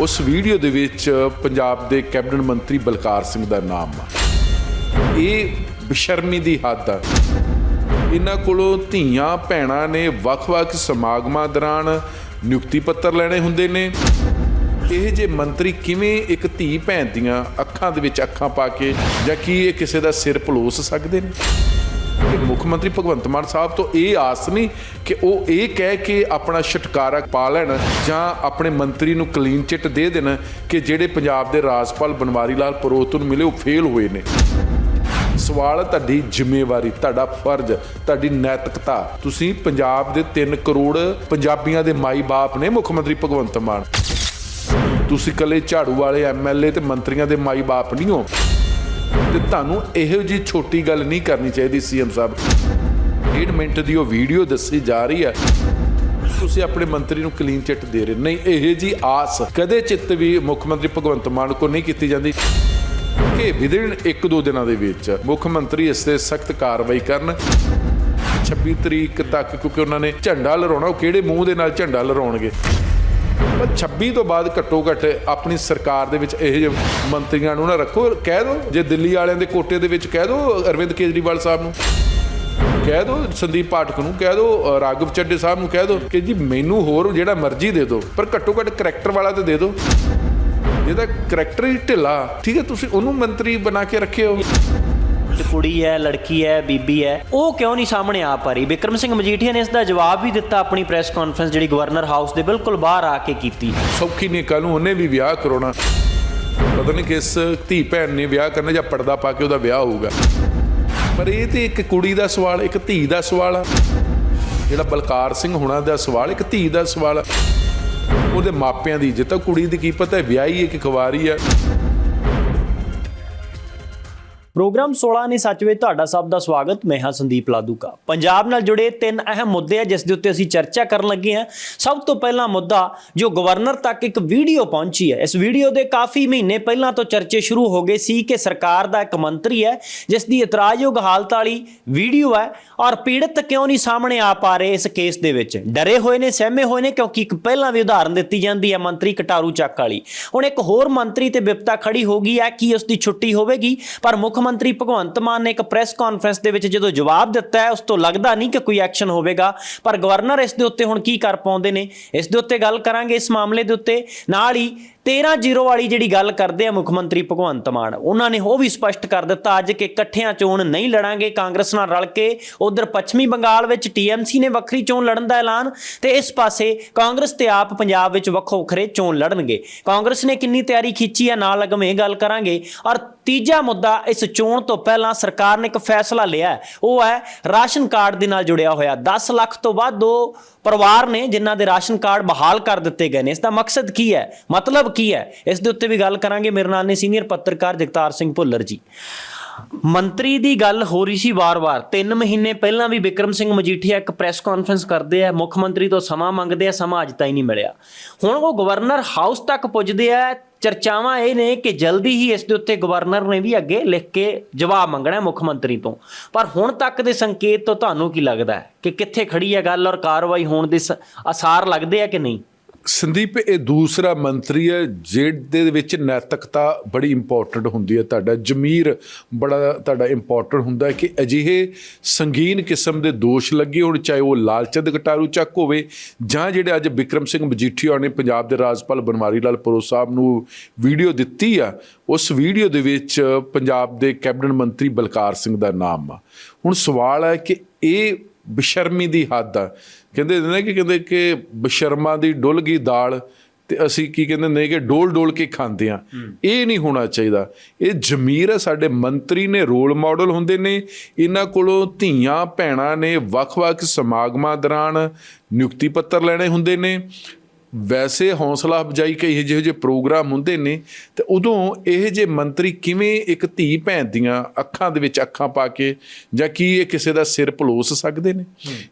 ਉਸ ਵੀਡੀਓ ਦੇ ਵਿੱਚ ਪੰਜਾਬ ਦੇ ਕੈਬਨਿਟ ਮੰਤਰੀ ਬਲਕਾਰ ਸਿੰਘ ਦਾ ਨਾਮ ਆ। ਇਹ ਬੇਸ਼ਰਮੀ ਦੀ ਹੱਦ ਆ। ਇਹਨਾਂ ਕੋਲੋਂ ਧੀਆਂ ਭੈਣਾਂ ਨੇ ਵੱਖ-ਵੱਖ ਸਮਾਗਮਾਂ ਦੌਰਾਨ ਨਿਯੁਕਤੀ ਪੱਤਰ ਲੈਣੇ ਹੁੰਦੇ ਨੇ। ਇਹ ਜੇ ਮੰਤਰੀ ਕਿਵੇਂ ਇੱਕ ਧੀ ਭੈਣ ਦੀਆਂ ਅੱਖਾਂ ਦੇ ਵਿੱਚ ਅੱਖਾਂ ਪਾ ਕੇ ਜਾਂ ਕੀ ਇਹ ਕਿਸੇ ਦਾ ਸਿਰ ਭਲੋਸ ਸਕਦੇ ਨੇ? ਮੁੱਖ ਮੰਤਰੀ ਭਗਵੰਤ ਮਾਨ ਸਾਹਿਬ ਤੋਂ ਇਹ ਆਸ ਨਹੀਂ ਕਿ ਉਹ ਇਹ ਕਹਿ ਕੇ ਆਪਣਾ ਛੁਟਕਾਰਾ ਪਾ ਲੈਣ ਜਾਂ ਆਪਣੇ ਮੰਤਰੀ ਨੂੰ ਕਲੀਨ ਚਿੱਟ ਦੇ ਦੇਣ ਕਿ ਜਿਹੜੇ ਪੰਜਾਬ ਦੇ ਰਾਜਪਾਲ ਬਨਵਾਰੀ ਲਾਲ ਪੁਰੋਹਿਤ ਨੂੰ ਮਿਲੇ, ਉਹ ਫੇਲ ਹੋਏ ਨੇ। ਸਵਾਲ ਤੁਹਾਡੀ ਜ਼ਿੰਮੇਵਾਰੀ, ਤੁਹਾਡਾ ਫਰਜ਼, ਤੁਹਾਡੀ ਨੈਤਿਕਤਾ। ਤੁਸੀਂ ਪੰਜਾਬ ਦੇ 3 ਕਰੋੜ ਪੰਜਾਬੀਆਂ ਦੇ ਮਾਈ-ਬਾਪ ਨੇ ਮੁੱਖ ਮੰਤਰੀ ਭਗਵੰਤ ਮਾਨ। ਤੁਸੀਂ ਕੱਲੇ ਝਾੜੂ ਵਾਲੇ ਐਮਐਲਏ ਤੇ ਮੰਤਰੀਆਂ ਦੇ ਮਾਈ-ਬਾਪ ਨਹੀਂ ਹੋ। ਤੇ ਤੁਹਾਨੂੰ ਇਹੋ ਜੀ ਛੋਟੀ ਗੱਲ ਨਹੀਂ ਕਰਨੀ ਚਾਹੀਦੀ ਸੀਐਮ ਸਾਹਿਬ। ਡੇਢ ਮਿੰਟ ਦੀ ਉਹ ਵੀਡੀਓ ਦੱਸੀ ਜਾ ਰਹੀ ਹੈ। ਤੁਸੀਂ ਆਪਣੇ ਮੰਤਰੀ ਨੂੰ ਕਲੀਨ ਚਿੱਟ ਦੇ ਰਹੇ ਨਹੀਂ, ਇਹ ਜੀ ਆਸ ਕਦੇ ਚਿੱਤ ਵੀ ਮੁੱਖ ਮੰਤਰੀ ਭਗਵੰਤ ਮਾਨ ਕੋ ਨਹੀਂ ਕੀਤੀ ਜਾਂਦੀ। ਕਿ ਵਿਦਿਨ ਇੱਕ ਦੋ ਦਿਨਾਂ ਦੇ ਵਿੱਚ ਮੁੱਖ ਮੰਤਰੀ ਇਸ ਤੇ ਸਖਤ ਕਾਰਵਾਈ ਕਰਨ। 26 ਤਰੀਕ ਤੱਕ ਕਿਉਂਕਿ ਉਹਨਾਂ ਨੇ ਝੰਡਾ ਲਹਿਰਾਉਣਾ, ਉਹ ਕਿਹੜੇ ਮੂੰਹ ਦੇ ਨਾਲ ਝੰਡਾ ਲਹਿਰਾਉਣਗੇ? 26 ਤੋਂ ਬਾਅਦ ਘੱਟੋ ਘੱਟ ਆਪਣੀ ਸਰਕਾਰ ਦੇ ਵਿੱਚ ਇਹ ਜਿਹੇ ਮੰਤਰੀਆਂ ਨੂੰ ਨਾ ਰੱਖੋ ਕਹਿ ਦਿਓ ਜੇ ਦਿੱਲੀ ਵਾਲਿਆਂ ਦੇ ਕੋਟੇ ਦੇ ਵਿੱਚ ਕਹਿ ਦਿਓ ਅਰਵਿੰਦ ਕੇਜਰੀਵਾਲ ਸਾਹਿਬ ਨੂੰ। ਕਹਿ ਦਿਓ ਸੰਦੀਪ ਪਾਠਕ ਨੂੰ ਕਹਿ ਦਿਓ ਅ, ਰਾਘਵ ਚੱਡੇ ਸਾਹਿਬ ਨੂੰ ਕਹਿ ਦਿਓ ਕਿ ਜੀ ਮੈਨੂੰ ਹੋਰ ਜਿਹੜਾ ਮਰਜ਼ੀ ਦੇ ਦਿਓ ਪਰ ਘੱਟੋ ਘੱਟ ਕਰੈਕਟਰ ਵਾਲਾ ਤੇ ਦੇ ਦਿਓ ਜਿਹਦਾ ਕਰੈਕਟਰ ਹੀ ਢਿੱਲਾ ਠੀਕ ਹੈ ਤੁਸੀਂ ਉਹਨੂੰ ਮੰਤਰੀ ਬਣਾ ਕੇ ਰੱਖਿਓ। ਤੇ ਕੁੜੀ ਹੈ, ਲੜਕੀ ਹੈ, ਬੀਬੀ ਹੈ, ਉਹ ਕਿਉਂ ਨਹੀਂ ਸਾਹਮਣੇ ਆ ਪਾ ਰਹੀ? ਵਿਕਰਮ ਸਿੰਘ ਮਜੀਠੀਆ ਨੇ ਇਸ ਦਾ ਜਵਾਬ ਵੀ ਦਿੱਤਾ ਆਪਣੀ ਪ੍ਰੈਸ ਕਾਨਫਰੰਸ ਜਿਹੜੀ ਗਵਰਨਰ ਹਾਊਸ ਦੇ ਬਿਲਕੁਲ ਬਾਹਰ ਆ ਕੇ ਕੀਤੀ। ਸੌਖੀ ਨਹੀਂ ਕੱਲ ਉਹਨੇ ਵੀ ਵਿਆਹ ਕਰਾਉਣਾ। ਪਤਾ ਨਹੀਂ ਕਿਸ ਧੀ ਭੈਣ ਨੇ ਵਿਆਹ ਕਰਨਾ ਜਾਂ ਪਰਦਾ ਪਾ ਕੇ ਉਹਦਾ ਵਿਆਹ ਹੋਊਗਾ। ਪਰ ਇਹ ਤੇ ਇੱਕ ਕੁੜੀ ਦਾ ਸਵਾਲ, ਇੱਕ ਧੀ ਦਾ ਸਵਾਲ ਆ। ਜਿਹੜਾ ਬਲਕਾਰ ਸਿੰਘ ਹੁਣਾ ਦਾ ਸਵਾਲ, ਇੱਕ ਧੀ ਦਾ ਸਵਾਲ ਉਹਦੇ ਮਾਪਿਆਂ ਦੀ ਜੇ ਤਾਂ ਕੁੜੀ ਦੀ ਕੀ ਪਤਾ, ਵਿਆਹੀ ਹੈ ਕਿ ਕੁਵਾਰੀ ਹੈ ਪ੍ਰੋਗਰਾਮ 16 ਨੇ ਸੱਚ ਵਿੱਚ ਤੁਹਾਡਾ ਸਭ ਦਾ ਸਵਾਗਤ। ਮੈਂ ਹਾਂ ਸੰਦੀਪ ਲਾਦੂਕਾ। ਪੰਜਾਬ ਨਾਲ ਜੁੜੇ ਤਿੰਨ ਅਹਿਮ ਮੁੱਦੇ ਆ, ਜਿਸ ਦੇ ਉੱਤੇ ਅਸੀਂ ਚਰਚਾ ਕਰਨ ਲੱਗੇ ਹਾਂ। ਸਭ ਤੋਂ ਪਹਿਲਾ ਮੁੱਦਾ, ਜੋ ਗਵਰਨਰ ਤੱਕ ਇੱਕ ਵੀਡੀਓ ਪਹੁੰਚੀ ਹੈ। ਇਸ ਵੀਡੀਓ ਦੇ ਕਾਫੀ ਮਹੀਨੇ ਪਹਿਲਾਂ ਤੋਂ ਚਰਚੇ ਸ਼ੁਰੂ ਹੋ ਗਏ ਸੀ ਕਿ ਸਰਕਾਰ ਦਾ ਇੱਕ ਮੰਤਰੀ ਹੈ, ਜਿਸ ਦੀ ਇਤਰਾਜ਼ਯੋਗ ਹਾਲਤ ਵਾਲੀ ਵੀਡੀਓ ਹੈ ਔਰ ਪੀੜਤ ਕਿਉਂ ਨਹੀਂ ਸਾਹਮਣੇ ਆ ਪਾ ਰਹੇ ਇਸ ਕੇਸ ਦੇ ਵਿੱਚ। ਡਰੇ ਹੋਏ ਨੇ, ਸਹਿਮੇ ਹੋਏ ਨੇ, ਕਿਉਂਕਿ ਇੱਕ ਪਹਿਲਾਂ ਵੀ ਉਦਾਹਰਨ ਦਿੱਤੀ ਜਾਂਦੀ ਹੈ ਮੰਤਰੀ ਕਟਾਰੂ ਚੱਕ ਵਾਲੀ। ਹੁਣ ਇੱਕ ਹੋਰ ਮੰਤਰੀ ਤੇ ਵਿਪਤਾ ਖੜੀ ਹੋ ਗਈ ਹੈ, ਕਿ ਉਸ ਦੀ ਛੁੱਟੀ ਹੋਵੇਗੀ? ਪਰ ਮੁੱਖ ਮੰਤਰੀ ਭਗਵੰਤ ਮਾਨ ਨੇ ਇੱਕ ਪ੍ਰੈਸ ਕਾਨਫਰੰਸ ਦੇ ਵਿੱਚ ਜਦੋਂ ਜਵਾਬ ਦਿੱਤਾ ਹੈ, ਉਸ ਤੋਂ ਲੱਗਦਾ ਨਹੀਂ ਕਿ ਕੋਈ ਐਕਸ਼ਨ ਹੋਵੇਗਾ। ਪਰ ਗਵਰਨਰ ਇਸ ਦੇ ਉੱਤੇ ਹੁਣ ਕੀ ਕਰ ਪਾਉਂਦੇ ਨੇ? ਇਸ ਦੇ ਉੱਤੇ ਗੱਲ ਕਰਾਂਗੇ ਇਸ ਮਾਮਲੇ ਦੇ ਉੱਤੇ। ਨਾਲ ਹੀ 13-0 ਵਾਲੀ ਜਿਹੜੀ ਗੱਲ ਕਰਦੇ ਆ ਮੁੱਖ ਮੰਤਰੀ ਭਗਵੰਤ ਮਾਨ, ਉਹਨਾਂ ਨੇ ਉਹ ਵੀ ਸਪਸ਼ਟ ਕਰ ਦਿੱਤਾ ਅੱਜ ਕਿ ਇਕੱਠਿਆਂ ਚੋਣ ਨਹੀਂ ਲੜਾਂਗੇ, ਕਾਂਗਰਸ ਨਾਲ ਰਲ ਕੇ ਉਧਰ ਪੱਛਮੀ ਬੰਗਾਲ ਵਿੱਚ ਟੀਐਮਸੀ ਨੇ ਵੱਖਰੀ ਚੋਣ ਲੜਨ ਦਾ ਐਲਾਨ ਤੇ ਇਸ ਪਾਸੇ ਕਾਂਗਰਸ ਤੇ ਆਪ ਪੰਜਾਬ ਵਿੱਚ ਵੱਖੋ ਵੱਖਰੇ ਚੋਣ ਲੜਨਗੇ। ਕਾਂਗਰਸ ਨੇ ਕਿੰਨੀ ਤਿਆਰੀ ਖਿੱਚੀ ਹੈ ਨਾਲ ਲਗਮ ਇਹ ਗੱਲ ਕਰਾਂਗੇ। ਔਰ ਤੀਜਾ ਮੁੱਦਾ, ਇਸ ਚੋਣ ਤੋਂ ਪਹਿਲਾਂ ਸਰਕਾਰ ਨੇ ਇੱਕ ਫੈਸਲਾ ਲਿਆ, ਉਹ ਹੈ ਰਾਸ਼ਨ ਕਾਰਡ ਦੇ ਨਾਲ ਜੁੜਿਆ ਹੋਇਆ। 10 ਲੱਖ ਤੋਂ ਵੱਧ ਦੋ ਪਰਿਵਾਰ ਨੇ ਜਿਨ੍ਹਾਂ ਦੇ ਰਾਸ਼ਨ ਕਾਰਡ ਬਹਾਲ ਕਰ ਦਿੱਤੇ ਗਏ ਨੇ, ਇਸ ਦਾ ਮਕਸਦ ਕੀ ਹੈ? ਮਤਲਬ ਕੀ ਹੈ? ਇਸ ਦੇ ਉੱਤੇ ਵੀ ਗੱਲ ਕਰਾਂਗੇ। ਮੇਰੇ ਨਾਲ ਨੇ ਸੀਨੀਅਰ ਪੱਤਰਕਾਰ ਜਗਤਾਰ ਸਿੰਘ ਭੁੱਲਰ ਜੀ। ਮੰਤਰੀ ਦੀ ਗੱਲ ਹੋ ਰਹੀ ਸੀ ਵਾਰ-ਵਾਰ। 3 ਮਹੀਨੇ ਪਹਿਲਾਂ ਵੀ ਵਿਕਰਮ ਸਿੰਘ ਮਜੀਠੀਆ ਇੱਕ ਪ੍ਰੈਸ ਕਾਨਫਰੰਸ ਕਰਦੇ ਆ। ਮੁੱਖ ਮੰਤਰੀ ਤੋਂ ਸਮਾਂ ਮੰਗਦੇ ਆ, ਸਮਾਂ ਅਜ ਤਾਈਂ ਨਹੀਂ ਮਿਲਿਆ। ਹੁਣ ਉਹ ਗਵਰਨਰ ਹਾਊਸ ਤੱਕ ਪੁੱਜਦੇ ਆ ਚਰਚਾਵਾਂ ਇਹ ਨੇ ਕਿ ਜਲਦੀ ਹੀ ਇਸ ਦੇ ਉੱਤੇ ਗਵਰਨਰ ਨੇ ਵੀ ਅੱਗੇ ਲਿਖ ਕੇ ਜਵਾਬ ਮੰਗਣਾ ਮੁੱਖ ਮੰਤਰੀ ਤੋਂ। ਪਰ ਹੁਣ ਤੱਕ ਦੇ ਸੰਕੇਤ ਤੋਂ ਤੁਹਾਨੂੰ ਕੀ ਲੱਗਦਾ ਹੈ ਕਿ ਕਿੱਥੇ ਖੜੀ ਹੈ ਗੱਲ ਔਰ ਕਾਰਵਾਈ ਹੋਣ ਦੇ ਆਸਾਰ ਲੱਗਦੇ ਆ ਕਿ ਨਹੀਂ? ਸੰਦੀਪ, ਇਹ ਦੂਸਰਾ ਮੰਤਰੀ ਹੈ ਜਿਹਦੇ ਵਿੱਚ ਨੈਤਿਕਤਾ ਬੜੀ ਇੰਪੋਰਟੈਂਟ ਹੁੰਦੀ ਹੈ। ਤੁਹਾਡਾ ਜ਼ਮੀਰ ਬੜਾ ਤੁਹਾਡਾ ਇੰਪੋਰਟੈਂਟ ਹੁੰਦਾ ਹੈ ਕਿ ਅਜਿਹੇ ਸੰਗੀਨ ਕਿਸਮ ਦੇ ਦੋਸ਼ ਲੱਗੇ ਹੋਣ, ਚਾਹੇ ਉਹ ਲਾਲਚੰਦ ਕਟਾਰੂ ਚੱਕ ਹੋਵੇ ਜਾਂ ਜਿਹੜੇ ਅੱਜ ਵਿਕਰਮ ਸਿੰਘ ਮਜੀਠੀਆ ਨੇ ਪੰਜਾਬ ਦੇ ਰਾਜਪਾਲ ਬਨਵਾਰੀ ਲਾਲ ਪੁਰੋ ਸਾਹਿਬ ਨੂੰ ਵੀਡੀਓ ਦਿੱਤੀ ਆ, ਉਸ ਵੀਡੀਓ ਦੇ ਵਿੱਚ ਪੰਜਾਬ ਦੇ ਕੈਬਨਿਟ ਮੰਤਰੀ ਬਲਕਾਰ ਸਿੰਘ ਦਾ ਨਾਮ ਆ। ਹੁਣ ਸਵਾਲ ਹੈ ਕਿ ਇਹ ਬੇਸ਼ਰਮੀ ਦੀ ਹੱਦ ਆ। ਕਹਿੰਦੇ ਨੇ ਕਿ ਕਹਿੰਦੇ ਕਿ ਬਸ਼ਰਮਾ ਦੀ ਡੁੱਲ ਗਈ ਦਾਲ ਤੇ ਅਸੀਂ ਕੀ ਕਹਿੰਦੇ ਨੇ ਕਿ ਡੋਲ ਡੋਲ ਕੇ ਖਾਂਦੇ ਆ। ਇਹ ਨਹੀਂ ਹੋਣਾ ਚਾਹੀਦਾ। ਇਹ ਜ਼ਮੀਰ ਹੈ ਸਾਡੇ ਮੰਤਰੀ ਨੇ ਰੋਲ ਮਾਡਲ ਹੁੰਦੇ ਨੇ। ਇਹਨਾਂ ਕੋਲੋਂ ਧੀਆਂ ਭੈਣਾਂ ਨੇ ਵੱਖ-ਵੱਖ ਸਮਾਗਮਾਂ ਦੌਰਾਨ ਨਿਯੁਕਤੀ ਪੱਤਰ ਲੈਣੇ ਹੁੰਦੇ ਨੇ। ਵੈਸੇ ਹੌਸਲਾ ਅਫਜਾਈ ਕਈ ਜਿਹੇ ਜਿਹੇ ਪ੍ਰੋਗਰਾਮ ਹੁੰਦੇ ਨੇ, ਤੇ ਉਦੋਂ ਇਹ ਜੇ ਮੰਤਰੀ ਕਿਵੇਂ ਇੱਕ ਧੀ ਭੈਣ ਦੀਆਂ ਅੱਖਾਂ ਦੇ ਵਿੱਚ ਅੱਖਾਂ ਪਾ ਕੇ ਜਾਂ ਕੀ ਇਹ ਕਿਸੇ ਦਾ ਸਿਰ ਭਲੋਸ ਸਕਦੇ ਨੇ?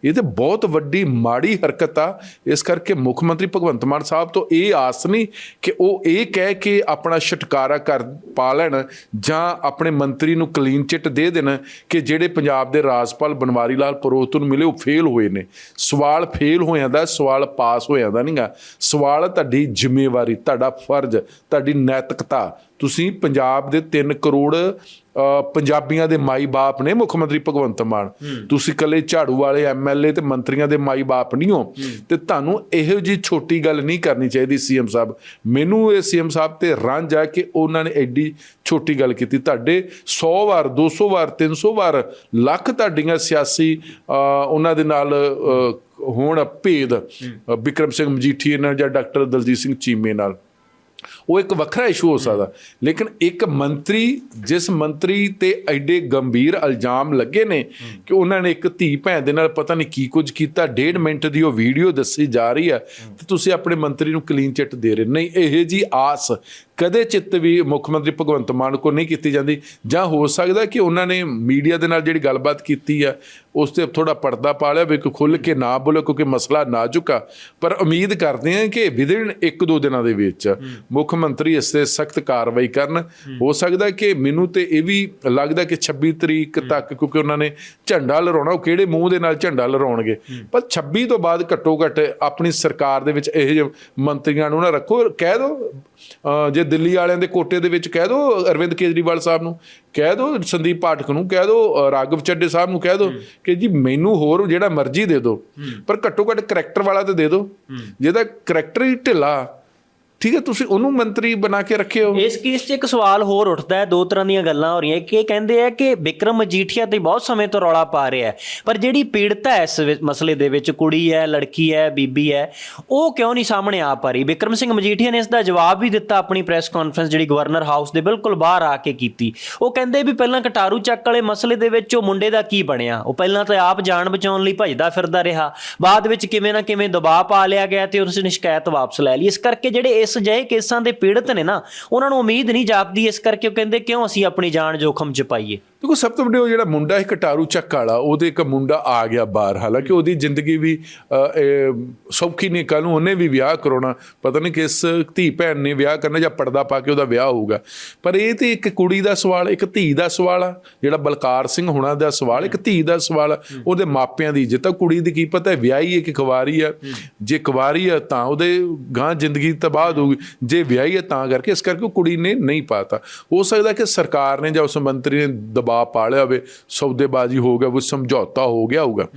ਇਹ ਤੇ ਬਹੁਤ ਵੱਡੀ ਮਾੜੀ ਹਰਕਤ ਆ। ਇਸ ਕਰਕੇ ਮੁੱਖ ਮੰਤਰੀ ਭਗਵੰਤ ਮਾਨ ਸਾਹਿਬ ਤੋਂ ਇਹ ਆਸ ਨਹੀਂ ਕਿ ਉਹ ਇਹ ਕਹਿ ਕੇ ਆਪਣਾ ਛੁਟਕਾਰਾ ਕਰ ਪਾ ਲੈਣ ਜਾਂ ਆਪਣੇ ਮੰਤਰੀ ਨੂੰ ਕਲੀਨ ਚਿੱਟ ਦੇ ਦੇਣ ਕਿ ਜਿਹੜੇ ਪੰਜਾਬ ਦੇ ਰਾਜਪਾਲ ਬਨਵਾਰੀ ਲਾਲ ਪੁਰੋਹਿਤ ਨੂੰ ਮਿਲੇ ਉਹ ਫੇਲ ਹੋਏ ਨੇ। ਸਵਾਲ ਫੇਲ ਹੋਇਆਂ ਦਾ, ਸਵਾਲ ਪਾਸ ਹੋਇਆਂ ਦਾ ਨਹੀਂਗਾ ਸਵਾਲ ਤੁਹਾਡੀ ਜ਼ਿੰਮੇਵਾਰੀ ਤੁਹਾਡਾ ਫਰਜ਼ ਤੁਹਾਡੀ ਨੈਤਿਕਤਾ। ਤੁਸੀਂ ਪੰਜਾਬ ਦੇ 3 ਕਰੋੜ ਪੰਜਾਬੀਆਂ ਦੇ ਮਾਈ-ਬਾਪ ਨੇ ਮੁੱਖ ਮੰਤਰੀ ਭਗਵੰਤ ਮਾਨ। ਤੁਸੀਂ ਕੱਲੇ ਝਾੜੂ ਵਾਲੇ ਐਮਐਲਏ ਤੇ ਮੰਤਰੀਆਂ ਦੇ ਮਾਈ-ਬਾਪ ਨਹੀਂ ਹੋ। ਤੇ ਤੁਹਾਨੂੰ ਇਹੋ ਜੀ ਛੋਟੀ ਗੱਲ ਨਹੀਂ ਕਰਨੀ ਚਾਹੀਦੀ ਸੀਐਮ ਸਾਹਿਬ। ਮੈਨੂੰ ਇਹ ਸੀਐਮ ਸਾਹਿਬ ਤੇ ਰੰਜ ਆ ਕਿ ਉਹਨਾਂ ਨੇ ਐਡੀ ਛੋਟੀ ਗੱਲ ਕੀਤੀ। ਤੁਹਾਡੇ 100 ਵਾਰ 200 ਵਾਰ 300 ਵਾਰ ਲੱਖ ਤੁਹਾਡੀਆਂ ਸਿਆਸੀ ਉਹਨਾਂ ਦੇ ਨਾਲ ਹੋਣ ਭੇਦ ਬਿਕਰਮ ਸਿੰਘ ਮਜੀਠੀਆ ਨਾਲ ਜਾਂ ਡਾਕਟਰ ਦਲਜੀਤ ਸਿੰਘ ਚੀਮੇ ਨਾਲ। ਉਹ ਇੱਕ ਵੱਖਰਾ ਇਸ਼ੂ ਹੋ ਸਕਦਾ। ਲੇਕਿਨ ਇੱਕ ਮੰਤਰੀ, ਜਿਸ ਮੰਤਰੀ ਤੇ ਐਡੇ ਗੰਭੀਰ ਇਲਜ਼ਾਮ ਲੱਗੇ ਨੇ ਕਿ ਉਹਨਾਂ ਨੇ ਇੱਕ ਧੀ ਭੈਣ ਦੇ ਨਾਲ ਪਤਾ ਨਹੀਂ ਕੀ ਕੁਝ ਕੀਤਾ, ਡੇਢ ਮਿੰਟ ਦੀ ਉਹ ਵੀਡੀਓ ਦੱਸੀ ਜਾ ਰਹੀ ਹੈ ਤੇ ਤੁਸੀਂ ਆਪਣੇ ਮੰਤਰੀ ਨੂੰ ਕਲੀਨ ਚਿੱਟ ਦੇ ਰਹੇ ਨਹੀਂ, ਇਹ ਜੀ ਆਸ ਕਦੇ ਚਿੱਤ ਵੀ ਮੁੱਖ ਮੰਤਰੀ ਭਗਵੰਤ ਮਾਨ ਕੋ ਨਹੀਂ ਕੀਤੀ ਜਾਂਦੀ। ਜਾਂ ਹੋ ਸਕਦਾ ਕਿ ਉਹਨਾਂ ਨੇ ਮੀਡੀਆ ਦੇ ਨਾਲ ਜਿਹੜੀ ਗੱਲਬਾਤ ਕੀਤੀ ਆ, ਉਸ ਤੇ ਥੋੜਾ ਪਰਦਾ ਪਾ ਲਿਆ, ਵੀ ਖੁੱਲ ਕੇ ਨਾ ਬੋਲੋ ਕਿਉਂਕਿ ਮਸਲਾ ਨਾਜ਼ੁਕ ਆ ਪਰ ਉਮੀਦ ਕਰਦੇ ਹਾਂ ਕਿ ਵਿਦਿਨ ਇੱਕ ਦੋ ਦਿਨਾਂ ਦੇ ਵਿੱਚ ਮੁੱਖ ਮੰਤਰੀ ਇਸ ਤੇ ਸਖਤ ਕਾਰਵਾਈ ਕਰਨ। ਹੋ। ਸਕਦਾ ਕਿ ਮੈਨੂੰ ਤੇ ਇਹ ਵੀ ਲੱਗਦਾ ਕਿ 26 ਤਰੀਕ ਤੱਕ ਕਿਉਂਕਿ ਉਹਨਾਂ ਨੇ ਝੰਡਾ ਲਹਿਰਾਉਣਾ ਉਹ ਕਿਹੜੇ ਮੂੰਹ ਦੇ ਨਾਲ ਝੰਡਾ ਲਹਿਰਾਉਣਗੇ? ਪਰ 26 ਤੋਂ ਬਾਅਦ ਘੱਟੋ ਘੱਟ ਆਪਣੀ ਸਰਕਾਰ ਦੇ ਵਿੱਚ ਇਹੋ ਮੰਤਰੀਆਂ ਨੂੰ ਨਾ ਰੱਖੋ। ਕਹਿ ਦਿਓ ਜੇ ਦਿੱਲੀ ਵਾਲਿਆਂ ਦੇ ਕੋਟੇ ਦੇ ਵਿੱਚ ਕਹਿ ਦਿਓ ਅਰਵਿੰਦ ਕੇਜਰੀਵਾਲ ਸਾਹਿਬ ਨੂੰ ਕਹਿ ਦਿਓ ਸੰਦੀਪ ਪਾਠਕ ਨੂੰ ਕਹਿ ਦਿਓ ਰਾਘਵ ਚੱਡੇ ਸਾਹਿਬ ਨੂੰ ਕਹਿ ਦਿਓ ਕਿ ਜੀ ਮੈਨੂੰ ਹੋਰ ਜਿਹੜਾ ਮਰਜ਼ੀ ਦੇ ਦਿਓ ਪਰ ਘੱਟੋ ਘੱਟ ਕਰੈਕਟਰ ਵਾਲਾ ਤੇ ਦੇ ਦਿਓ ਜਿਹਦਾ ਕਰੈਕਟਰ ਹੀ ਢਿੱਲਾ ਠੀਕ ਹੈ, ਤੁਸੀਂ ਉਹਨੂੰ ਮੰਤਰੀ ਬਣਾ ਕੇ ਰੱਖਿਓ। ਇਸ ਕੇਸ 'ਚ ਇੱਕ ਸਵਾਲ ਹੋਰ ਉੱਠਦਾ ਹੈ, ਦੋ ਤਰ੍ਹਾਂ ਦੀਆਂ ਗੱਲਾਂ ਹੋ ਰਹੀਆਂ। ਕਿ ਇਹ ਕਹਿੰਦੇ ਆ ਕਿ ਵਿਕਰਮ ਮਜੀਠੀਆ ਤੇ ਬਹੁਤ ਸਮੇਂ ਤੋਂ ਰੌਲਾ ਪਾ ਰਿਹਾ ਹੈ, ਪਰ ਜਿਹੜੀ ਪੀੜਤਾ ਹੈ ਇਸ ਵਿ- ਮਸਲੇ ਦੇ ਵਿੱਚ, ਕੁੜੀ ਹੈ, ਲੜਕੀ ਹੈ, ਬੀਬੀ ਹੈ, ਉਹ ਕਿਉਂ ਨਹੀਂ ਸਾਹਮਣੇ ਆ ਪਾ ਰਹੀ? ਵਿਕਰਮ ਸਿੰਘ ਮਜੀਠੀਆ ਨੇ ਇਸ ਦਾ ਜਵਾਬ ਵੀ ਦਿੱਤਾ ਆਪਣੀ ਪ੍ਰੈਸ ਕਾਨਫਰੰਸ ਜਿਹੜੀ ਗਵਰਨਰ ਹਾਊਸ ਦੇ ਬਿਲਕੁਲ ਬਾਹਰ ਆ ਕੇ ਕੀਤੀ। ਉਹ ਕਹਿੰਦੇ ਵੀ ਪਹਿਲਾਂ ਕਟਾਰੂ ਚੱਕ ਵਾਲੇ ਮਸਲੇ ਦੇ ਵਿੱਚ ਉਹ ਮੁੰਡੇ ਦਾ ਕੀ ਬਣਿਆ? ਉਹ ਪਹਿਲਾਂ ਤਾਂ ਆਪ ਜਾਨ ਬਚਾਉਣ ਲਈ ਭੱਜਦਾ ਫਿਰਦਾ ਰਿਹਾ। ਬਾਅਦ ਵਿੱਚ ਕਿਵੇਂ ਨਾ ਕਿਵੇਂ ਦਬਾਅ ਪਾ ਲਿਆ ਗਿਆ ਤੇ ਉਸ ਨੇ ਸ਼ਿਕਾਇਤ ਵਾਪਸ ਲੈ ਲਈ। ਇਸ ਕਰਕੇ ਜਿਹੜੇ ਇਸ ਅਜਿਹੇ ਕੇਸਾਂ ਦੇ ਪੀੜਤ ਨੇ ਨਾ, ਉਹਨਾਂ ਨੂੰ ਉਮੀਦ ਨਹੀਂ ਜਾਪਦੀ ਇਸ ਕਰਕੇ ਉਹ ਕਹਿੰਦੇ, ਕਿਉਂ ਅਸੀਂ ਆਪਣੀ ਜਾਨ ਜੋਖਮ 'ਚ ਪਾਈਏ ਦੇਖੋ ਸਭ ਤੋਂ ਵੱਡਾ ਉਹ ਜਿਹੜਾ ਮੁੰਡਾ ਹੈ ਕਟਾਰੂ ਚੱਕ ਵਾਲਾ ਉਹਦੇ ਇੱਕ ਮੁੰਡਾ ਆ ਗਿਆ ਬਾਹਰ। ਹਾਲਾਂਕਿ ਉਹਦੀ ਜ਼ਿੰਦਗੀ ਵੀ ਸੌਖੀ ਨਹੀਂ ਕੱਲ ਨੂੰ ਉਹਨੇ ਵੀ ਵਿਆਹ ਕਰਾਉਣਾ। ਪਤਾ ਨਹੀਂ ਕਿਸ ਧੀ ਭੈਣ ਨੇ ਵਿਆਹ ਕਰਨਾ ਜਾਂ ਪਰਦਾ ਪਾ ਕੇ ਉਹਦਾ ਵਿਆਹ ਹੋਊਗਾ। ਪਰ ਇਹ ਤੇ ਇੱਕ ਕੁੜੀ ਦਾ ਸਵਾਲ ਇੱਕ ਧੀ ਦਾ ਸਵਾਲ ਆ। ਜਿਹੜਾ ਬਲਕਾਰ ਸਿੰਘ ਹੋਣਾ ਦਾ ਸਵਾਲ ਇੱਕ ਧੀ ਦਾ ਸਵਾਲ ਉਹਦੇ ਮਾਪਿਆਂ ਦੀ ਜਿੱਤਾ ਕੁੜੀ ਦੀ ਕੀ ਪਤਾ ਹੈ ਵਿਆਹੀ ਹੈ ਕਿ ਕੁਵਾਰੀ ਆ। ਜੇ ਕੁਵਾਰੀ ਆ ਤਾਂ ਉਹਦੇ ਗਾਂ ਜ਼ਿੰਦਗੀ ਤਬਾਹ ਹੋਊਗੀ। ਜੇ ਵਿਆਹੀ ਹੈ ਤਾਂ ਕਰਕੇ ਇਸ ਕਰਕੇ ਕੁੜੀ ਨੇ ਨਹੀਂ ਪਾਤਾ। ਹੋ ਸਕਦਾ ਕਿ ਸਰਕਾਰ ਨੇ ਜਾਂ ਉਸ ਮੰਤਰੀ ਨੇ ਦਬਾਅ ਪਾ ਲਿਆ ਹੋਵੇ, ਸੌਦੇਬਾਜ਼ੀ ਹੋ ਗਿਆ ਉਹ ਸਮਝੌਤਾ ਹੋ ਗਿਆ ਹੋਊਗਾ।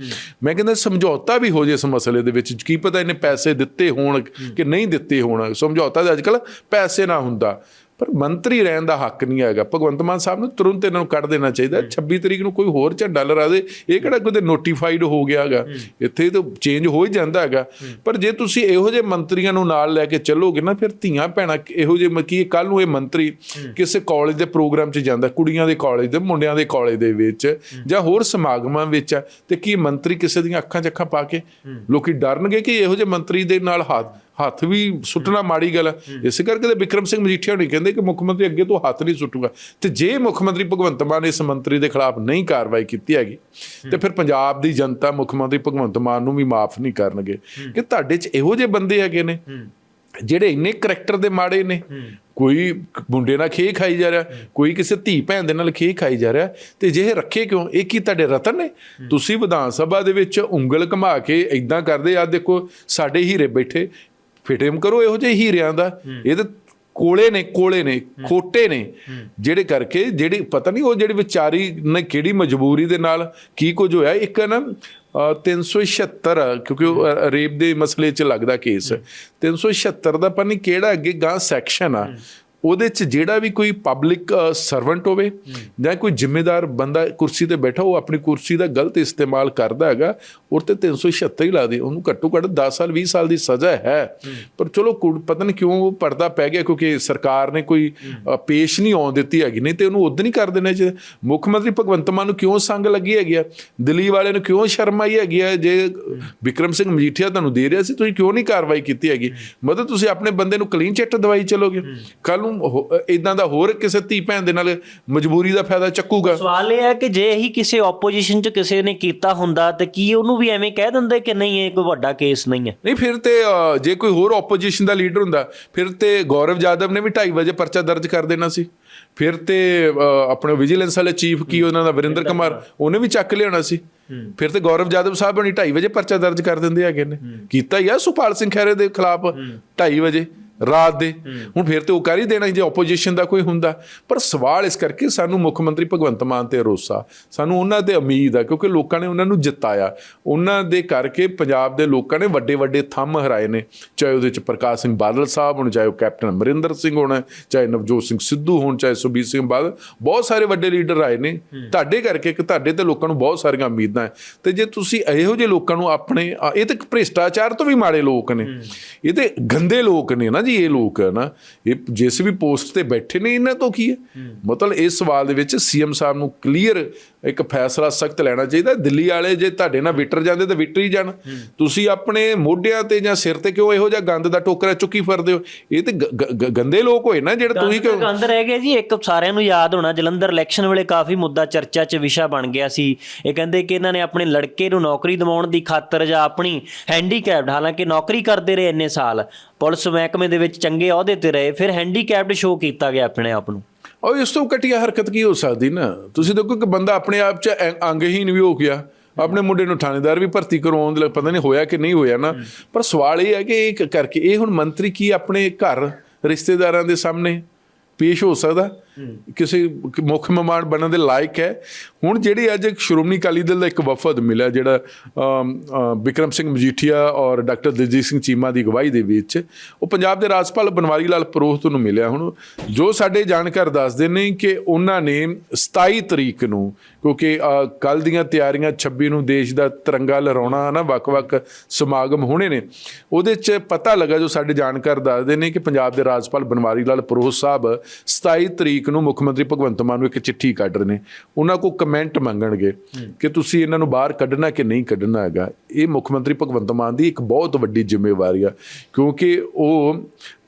ਮੈਂ ਕਹਿੰਦਾ ਸਮਝੌਤਾ ਵੀ ਹੋ ਜੇ ਇਸ ਮਸਲੇ ਦੇ ਵਿੱਚ, ਕੀ ਪਤਾ ਇਹਨੇ ਪੈਸੇ ਦਿੱਤੇ ਹੋਣ ਕਿ ਨਹੀਂ ਦਿੱਤੇ ਹੋਣ। ਸਮਝੌਤਾ ਦੇ ਅੱਜਕੱਲ ਪੈਸੇ ਨਾ ਹੁੰਦਾ। ਪਰ ਮੰਤਰੀ ਰਹਿਣ ਦਾ ਹੱਕ ਨਹੀਂ ਹੈਗਾ। ਭਗਵੰਤ ਮਾਨ ਸਾਹਿਬ ਨੂੰ ਤੁਰੰਤ ਇਹਨਾਂ ਨੂੰ ਕੱਢ ਦੇਣਾ ਚਾਹੀਦਾ। 26 ਤਰੀਕ ਨੂੰ ਕੋਈ ਹੋਰ ਝੰਡਾ ਲਹਿਰਾ ਦੇ ਇਹ ਕਿਹੜਾ ਕੋਈ ਨੋਟੀਫਾਈਡ ਹੋ ਗਿਆ ਹੈਗਾ। ਇੱਥੇ ਤਾਂ ਚੇਂਜ ਹੋ ਹੀ ਜਾਂਦਾ ਹੈਗਾ। ਪਰ ਜੇ ਤੁਸੀਂ ਇਹੋ ਜਿਹੇ ਮੰਤਰੀਆਂ ਨੂੰ ਨਾਲ ਲੈ ਕੇ ਚੱਲੋਗੇ ਨਾ ਫਿਰ ਧੀਆਂ ਭੈਣਾਂ ਇਹੋ ਜਿਹੇ ਮ- ਕੀ ਕੱਲ ਨੂੰ ਇਹ ਮੰਤਰੀ ਕਿਸੇ ਕਾਲਜ ਦੇ ਪ੍ਰੋਗਰਾਮ 'ਚ ਜਾਂਦਾ ਕੁੜੀਆਂ ਦੇ ਕਾਲਜ ਦੇ ਮੁੰਡਿਆਂ ਦੇ ਕਾਲਜ ਦੇ ਵਿੱਚ ਜਾਂ ਹੋਰ ਸਮਾਗਮਾਂ ਵਿੱਚ ਤੇ ਕੀ ਮੰਤਰੀ ਕਿਸੇ ਦੀਆਂ ਅੱਖਾਂ 'ਚ ਅੱਖਾਂ ਪਾ ਕੇ ਲੋਕੀ ਡਰਨਗੇ ਕਿ ਇਹੋ ਜਿਹੇ ਮੰਤਰੀ ਦੇ ਨਾਲ ਹੱਥ ਹੱਥ ਵੀ ਸੁੱਟਣਾ ਮਾੜੀ ਗੱਲ ਹੈ। ਇਸੇ ਕਰਕੇ ਤੇ ਵਿਕਰਮ ਸਿੰਘ ਮਜੀਠੀਆ ਨਹੀਂ ਕਹਿੰਦੇ ਕਿ ਮੁੱਖ ਮੰਤਰੀ ਅੱਗੇ ਤੋਂ ਹੱਥ ਨਹੀਂ ਸੁੱਟੂਗਾ। ਤੇ ਜੇ ਮੁੱਖ ਮੰਤਰੀ ਭਗਵੰਤ ਮਾਨ ਇਸ ਮੰਤਰੀ ਦੇ ਖਿਲਾਫ ਨਹੀਂ ਕਾਰਵਾਈ ਕੀਤੀ ਹੈਗੀ ਤੇ ਫਿਰ ਪੰਜਾਬ ਦੀ ਜਨਤਾ ਮੁੱਖ ਮੰਤਰੀ ਭਗਵੰਤ ਮਾਨ ਨੂੰ ਵੀ ਮਾਫ ਨਹੀਂ ਕਰਨਗੇ। ਕਿ ਤੁਹਾਡੇ 'ਚ ਇਹੋ ਜਿਹੇ ਬੰਦੇ ਹੈਗੇ ਨੇ ਜਿਹੜੇ ਇੰਨੇ ਕਰੈਕਟਰ ਦੇ ਮਾੜੇ ਨੇ। ਕੋਈ ਮੁੰਡੇ ਨਾਲ ਖੇ ਖਾਈ ਜਾ ਰਿਹਾ ਕੋਈ ਕਿਸੇ ਧੀ ਭੈਣ ਦੇ ਨਾਲ ਖੇ ਖਾਈ ਜਾ ਰਿਹਾ ਤੇ ਜੇ ਇਹ ਰੱਖੇ ਕਿਉਂ? ਇਹ ਕੀ ਤੁਹਾਡੇ ਰਤਨ ਨੇ? ਤੁਸੀਂ ਵਿਧਾਨ ਸਭਾ ਦੇ ਵਿੱਚ ਉਂਗਲ ਘੁਮਾ ਕੇ ਇਦਾਂ ਕਰਦੇ ਆ ਦੇਖੋ ਸਾਡੇ ਹੀਰੇ ਬੈਠੇ ਫਿਟੇਮ ਕਰੋ ਇਹੋ ਜਿਹੇ ਹੀਰਿਆਂ ਦਾ। ਇਹ ਤਾਂ ਕੋਲੇ ਨੇ ਕੋਲੇ ਨੇ ਖੋਟੇ ਨੇ। ਜਿਹੜੇ ਕਰਕੇ ਜਿਹੜੀ ਪਤਾ ਨਹੀਂ ਉਹ ਜਿਹੜੀ ਵਿਚਾਰੀ ਨੇ ਕਿਹੜੀ ਮਜਬੂਰੀ ਦੇ ਨਾਲ ਕੀ ਕੁਝ ਹੋਇਆ। ਇੱਕ ਨਾ ਅ, 376 ਕਿਉਂਕਿ ਰੇਪ ਦੇ ਮਸਲੇ 'ਚ ਲੱਗਦਾ ਕੇਸ। 376 ਦਾ ਪਤਾ ਨਹੀਂ ਕਿਹੜਾ ਅੱਗੇ ਗਾਂ ਸੈਕਸ਼ਨ ਆ। ਉਹਦੇ 'ਚ ਜਿਹੜਾ ਵੀ ਕੋਈ ਪਬਲਿਕ ਸਰਵੈਂਟ ਹੋਵੇ ਜਾਂ ਕੋਈ ਜ਼ਿੰਮੇਦਾਰ ਬੰਦਾ ਕੁਰਸੀ ਤੇ ਬੈਠਾ ਉਹ ਆਪਣੀ ਕੁਰਸੀ ਦਾ ਗਲਤ ਇਸਤੇਮਾਲ ਕਰਦਾ ਹੈਗਾ ਉਹ ਤੇ 376 ਹੀ ਲਾ ਦੇ। ਉਹਨੂੰ ਘੱਟੋ ਘੱਟ 10 ਸਾਲ 20 ਸਾਲ ਦੀ ਸਜ਼ਾ ਹੈ। ਪਰ ਚਲੋ ਪਤਾ ਨਹੀਂ ਕਿਉਂ ਉਹ ਪਰਦਾ ਪੈ ਗਿਆ ਕਿਉਂਕਿ ਸਰਕਾਰ ਨੇ ਕੋਈ ਪੇਸ਼ ਨਹੀਂ ਆਉਣ ਦਿੱਤੀ ਹੈਗੀ। ਨਹੀਂ ਤੇ ਉਹਨੂੰ ਉਦੋਂ ਨਹੀਂ ਕਰ ਦੇਣਾ ਚਾਹੀਦਾ ਮੁੱਖ ਮੰਤਰੀ ਭਗਵੰਤ ਮਾਨ ਨੂੰ ਕਿਉਂ ਸੰਗ ਲੱਗੀ ਹੈਗੀ ਆ? ਦਿੱਲੀ ਵਾਲਿਆਂ ਨੂੰ ਕਿਉਂ ਸ਼ਰਮ ਆਈ ਹੈਗੀ ਆ? ਜੇ ਵਿਕਰਮ ਸਿੰਘ ਮਜੀਠੀਆ ਤੁਹਾਨੂੰ ਦੇ ਰਿਹਾ ਸੀ ਤੁਸੀਂ ਕਿਉਂ ਨਹੀਂ ਕਾਰਵਾਈ ਕੀਤੀ ਹੈਗੀ? ਮਤਲਬ ਤੁਸੀਂ ਆਪਣੇ ਬੰਦੇ ਨੂੰ ਕਲੀਨ ਚਿੱਟ ਦਵਾਈ ਚਲੋਗੇ। ਕੱਲ ਨੂੰ ਇਦਾਂ ਦਾ ਹੋਰ ਕਿਸੇ ਧੀ ਭੈਣ ਦੇ ਨਾਲ ਮਜਬੂਰੀ ਦਾ ਫਾਇਦਾ ਚੱਕੂਗਾ? ਸਵਾਲ ਇਹ ਹੈ ਕਿ ਜੇ ਇਹੀ ਕਿਸੇ ਆਪੋਜੀਸ਼ਨ ਚ ਕਿਸੇ ਨੇ ਕੀਤਾ ਹੁੰਦਾ ਤੇ ਕੀ ਉਹਨੂੰ ਵੀ ਐਵੇਂ ਕਹਿ ਦਿੰਦੇ ਕਿ ਨਹੀਂ ਇਹ ਕੋਈ ਵੱਡਾ ਕੇਸ ਨਹੀਂ ਹੈ? ਨਹੀਂ ਫਿਰ ਤੇ ਜੇ ਕੋਈ ਹੋਰ ਆਪੋਜੀਸ਼ਨ ਦਾ ਲੀਡਰ ਹੁੰਦਾ ਫਿਰ ਤੇ ਗੌਰਵ ਜਾਦਵ ਨੇ ਵੀ 2:30 ਵਜੇ ਪਰਚਾ ਦਰਜ ਕਰ ਦੇਣਾ ਸੀ। ਫਿਰ ਤੇ ਆਪਣੇ ਵਿਜੀਲੈਂਸ ਵਾਲੇ ਚੀਫ ਕੀ ਉਹਨਾਂ ਦਾ ਵਰਿੰਦਰ ਕੁਮਾਰ ਉਹਨੇ ਵੀ ਚੱਕ ਲਿਆਉਣਾ ਸੀ। ਫਿਰ ਤੇ ਗੌਰਵ ਜਾਦਵ ਸਾਹਿਬ ਨੇ 2:30 ਵਜੇ ਪਰਚਾ ਦਰਜ ਕਰ ਦਿੰਦੇ ਹੈਗੇ ਨੇ। ਕੀਤਾ ਹੀ ਆ ਸੁਪਾਲ ਸਿੰਘ ਖਹਿਰੇ ਦੇ ਖਿਲਾਫ 2:30 ਵਜੇ। ਰਾਤ ਦੇ। ਹੁਣ ਫਿਰ ਤੇ ਉਹ ਕਰ ਹੀ ਦੇਣਾ ਜੇ ਆਪੋਜੀਸ਼ਨ ਦਾ ਕੋਈ ਹੁੰਦਾ। ਪਰ ਸਵਾਲ ਇਸ ਕਰਕੇ ਸਾਨੂੰ ਮੁੱਖ ਮੰਤਰੀ ਭਗਵੰਤ ਮਾਨ ਤੇ ਰੋਸਾ। ਸਾਨੂੰ ਉਹਨਾਂ ਤੇ ਉਮੀਦ ਆ ਕਿਉਂਕਿ ਲੋਕਾਂ ਨੇ ਉਹਨਾਂ ਨੂੰ ਜਿਤਾਇਆ। ਉਹਨਾਂ ਦੇ ਕਰਕੇ ਪੰਜਾਬ ਦੇ ਲੋਕਾਂ ਨੇ ਵੱਡੇ ਵੱਡੇ ਥੰਮ ਹਰਾਏ ਨੇ। ਚਾਹੇ ਉਹਦੇ ਚ ਪ੍ਰਕਾਸ਼ ਸਿੰਘ ਬਾਦਲ ਸਾਹਿਬ ਹੋਣ ਚਾਹੇ ਉਹ ਕੈਪਟਨ ਅਮਰਿੰਦਰ ਸਿੰਘ ਹੋਣ ਚਾਹੇ ਨਵਜੋਤ ਸਿੰਘ ਸਿੱਧੂ ਹੋਣ ਚਾਹੇ ਸੁਬੀਰ ਸਿੰਘ ਬਾਦਲ ਬਹੁਤ ਸਾਰੇ ਵੱਡੇ ਲੀਡਰ ਆਏ ਨੇ। ਤੁਹਾਡੇ ਕਰਕੇ ਕਿ ਤੁਹਾਡੇ ਤੇ ਲੋਕਾਂ ਨੂੰ ਬਹੁਤ ਸਾਰੀਆਂ ਉਮੀਦਾਂ ਹੈ। ਤੇ ਜੇ ਤੁਸੀਂ ਇਹੋ ਜਿਹੇ ਲੋਕਾਂ ਨੂੰ ਆਪਣੇ ਇਹ ਤੇ ਭ੍ਰਿਸ਼ਟਾਚਾਰ ਤੋਂ ਵੀ ਮਾੜੇ ਲੋਕ ਨੇ। ਇਹ ਤੇ ਗੰਦੇ ਲੋਕ ਨੇ ਨਾ ਜੀ ਇਹ ਲੋਕ ਹੈ ਨਾ ਇਹ ਜਿਸ ਵੀ ਪੋਸਟ ਤੇ ਬੈਠੇ ਨੇ ਇਹਨਾਂ ਤੋਂ ਕੀ ਹੈ ਮਤਲਬ ਇਸ ਸਵਾਲ ਦੇ ਵਿੱਚ ਸੀਐਮ ਸਾਹਿਬ ਨੂੰ ਕਲੀਅਰ ਇੱਕ ਫੈਸਲਾ ਸਖਤ ਲੈਣਾ ਚਾਹੀਦਾ ਦਿੱਲੀ ਵਾਲੇ ਜੇ ਤੁਹਾਡੇ ਨਾਲ ਵਿਟਰ ਜਾਂਦੇ ਤਾਂ ਵਿਟਰ ਹੀ ਜਾਣ। ਤੁਸੀਂ ਆਪਣੇ ਮੋਢਿਆਂ ਤੇ ਜਾਂ ਸਿਰ ਤੇ ਕਿਉਂ ਇਹੋ ਜਿਹਾ ਗੰਦ ਦਾ ਟੋਕਰਾ ਚੁੱਕੀ ਫਿਰਦੇ ਹੋ? ਇਹ ਤੇ ਗੰਦੇ ਲੋਕ ਹੋਏ ਨਾ ਜਿਹੜੇ ਤੁਸੀਂ ਕਿਉਂ ਗੰਦ ਰਹਿ ਗਿਆ ਜੀ ਇੱਕ ਸਾਰਿਆਂ ਨੂੰ ਯਾਦ ਹੋਣਾ ਜਲੰਧਰ ਇਲੈਕਸ਼ਨ ਵੇਲੇ ਕਾਫੀ ਮੁੱਦਾ ਚਰਚਾ 'ਚ ਵਿਸ਼ਾ ਬਣ ਗਿਆ ਸੀ। ਇਹ ਕਹਿੰਦੇ ਕਿ ਇਹਨਾਂ ਨੇ ਆਪਣੇ ਲੜਕੇ ਨੂੰ ਨੌਕਰੀ ਦਿਵਾਉਣ ਦੀ ਖਾਤਰ ਜਾਂ ਆਪਣੀ ਹੈਂਡੀਕੈਪਡ ਹਾਲਾਂਕਿ ਨੌਕਰੀ ਕਰਦੇ ਰਹੇ ਇੰਨੇ ਸਾਲ। ਪੁਲਿਸ ਮਹਿਕਮੇ ਦੇ ਵਿੱਚ ਚੰਗੇ ਅਹੁਦੇ ਤੇ ਰਹੇ, ਫਿਰ ਹੈਂਡੀਕੈਪਡ ਸ਼ੋਅ ਕੀਤਾ ਗਿਆ ਆਪਣੇ ਆਪ ਨੂੰ। ਔਰ ਇਸ ਤੋਂ ਘਟੀਆ ਹਰਕਤ ਕੀ ਹੋ ਸਕਦੀ ਨਾ? ਤੁਸੀਂ ਦੇਖੋ ਕਿ ਬੰਦਾ ਆਪਣੇ ਆਪ 'ਚ ਐ- ਅੰਗਹੀਨ ਵੀ ਹੋ ਗਿਆ। ਆਪਣੇ ਮੁੰਡੇ ਨੂੰ ਥਾਣੇਦਾਰ ਵੀ ਭਰਤੀ ਕਰਵਾਉਣ ਦੇ ਲਈ ਪਤਾ ਨਹੀਂ ਹੋਇਆ ਕਿ ਨਹੀਂ ਹੋਇਆ ਨਾ। ਪਰ ਸਵਾਲ ਇਹ ਹੈ ਕਿ ਇਹ ਕਰਕੇ ਇਹ ਹੁਣ ਮੰਤਰੀ ਕੀ ਆਪਣੇ ਘਰ ਰਿਸ਼ਤੇਦਾਰਾਂ ਦੇ ਸਾਹਮਣੇ ਪੇਸ਼ ਹੋ ਸਕਦਾ? ਕਿਸੇ ਮੁੱਖ ਮਹਿਮਾਨ ਬਣਨ ਦੇ ਲਾਇਕ ਹੈ। ਹੁਣ ਜਿਹੜੀ ਅੱਜ ਇੱਕ ਸ਼੍ਰੋਮਣੀ ਅਕਾਲੀ ਦਲ ਦਾ ਇੱਕ ਵਫਦ ਮਿਲਿਆ, ਜਿਹੜਾ ਬਿਕਰਮ ਸਿੰਘ ਮਜੀਠੀਆ ਔਰ ਡਾਕਟਰ ਦਲਜੀਤ ਸਿੰਘ ਚੀਮਾ ਦੀ ਅਗਵਾਈ ਦੇ ਵਿੱਚ, ਉਹ ਪੰਜਾਬ ਦੇ ਰਾਜਪਾਲ ਬਨਵਾਰੀ ਲਾਲ ਪ੍ਰੋਹਤ ਨੂੰ ਮਿਲਿਆ। ਹੁਣ ਜੋ ਸਾਡੇ ਜਾਣਕਾਰ ਦੱਸਦੇ ਨੇ ਕਿ ਉਹਨਾਂ ਨੇ 27 ਤਰੀਕ ਨੂੰ, ਕਿਉਂਕਿ ਕੱਲ ਦੀਆਂ ਤਿਆਰੀਆਂ 26 ਨੂੰ ਦੇਸ਼ ਦਾ ਤਿਰੰਗਾ ਲਹਿਰਾਉਣਾ ਹੈ ਨਾ ਵੱਖ-ਵੱਖ ਸਮਾਗਮ ਹੋਣੇ ਨੇ। ਉਹਦੇ 'ਚ ਪਤਾ ਲੱਗਾ, ਜੋ ਸਾਡੇ ਜਾਣਕਾਰ ਦੱਸਦੇ ਨੇ ਕਿ ਪੰਜਾਬ ਦੇ ਰਾਜਪਾਲ ਬਨਵਾਰੀ ਲਾਲ ਪ੍ਰੋਹਤ ਸਾਹਿਬ 27 ਤਰੀਕ ਨੂੰ ਮੁੱਖ ਮੰਤਰੀ ਭਗਵੰਤ ਮਾਨ ਨੂੰ ਇੱਕ ਚਿੱਠੀ ਕੱਢ ਰਹੇ ਨੇ। ਉਹਨਾਂ ਕੋ ਕਮੈਂਟ ਮੰਗਣਗੇ ਕਿ ਤੁਸੀਂ ਇਹਨਾਂ ਨੂੰ ਬਾਹਰ ਕੱਢਣਾ ਕਿ ਨਹੀਂ ਕੱਢਣਾ ਹੈਗਾ। ਇਹ ਮੁੱਖ ਮੰਤਰੀ ਭਗਵੰਤ ਮਾਨ ਦੀ ਇੱਕ ਬਹੁਤ ਵੱਡੀ ਜ਼ਿੰਮੇਵਾਰੀ ਆ, ਕਿਉਂਕਿ ਉਹ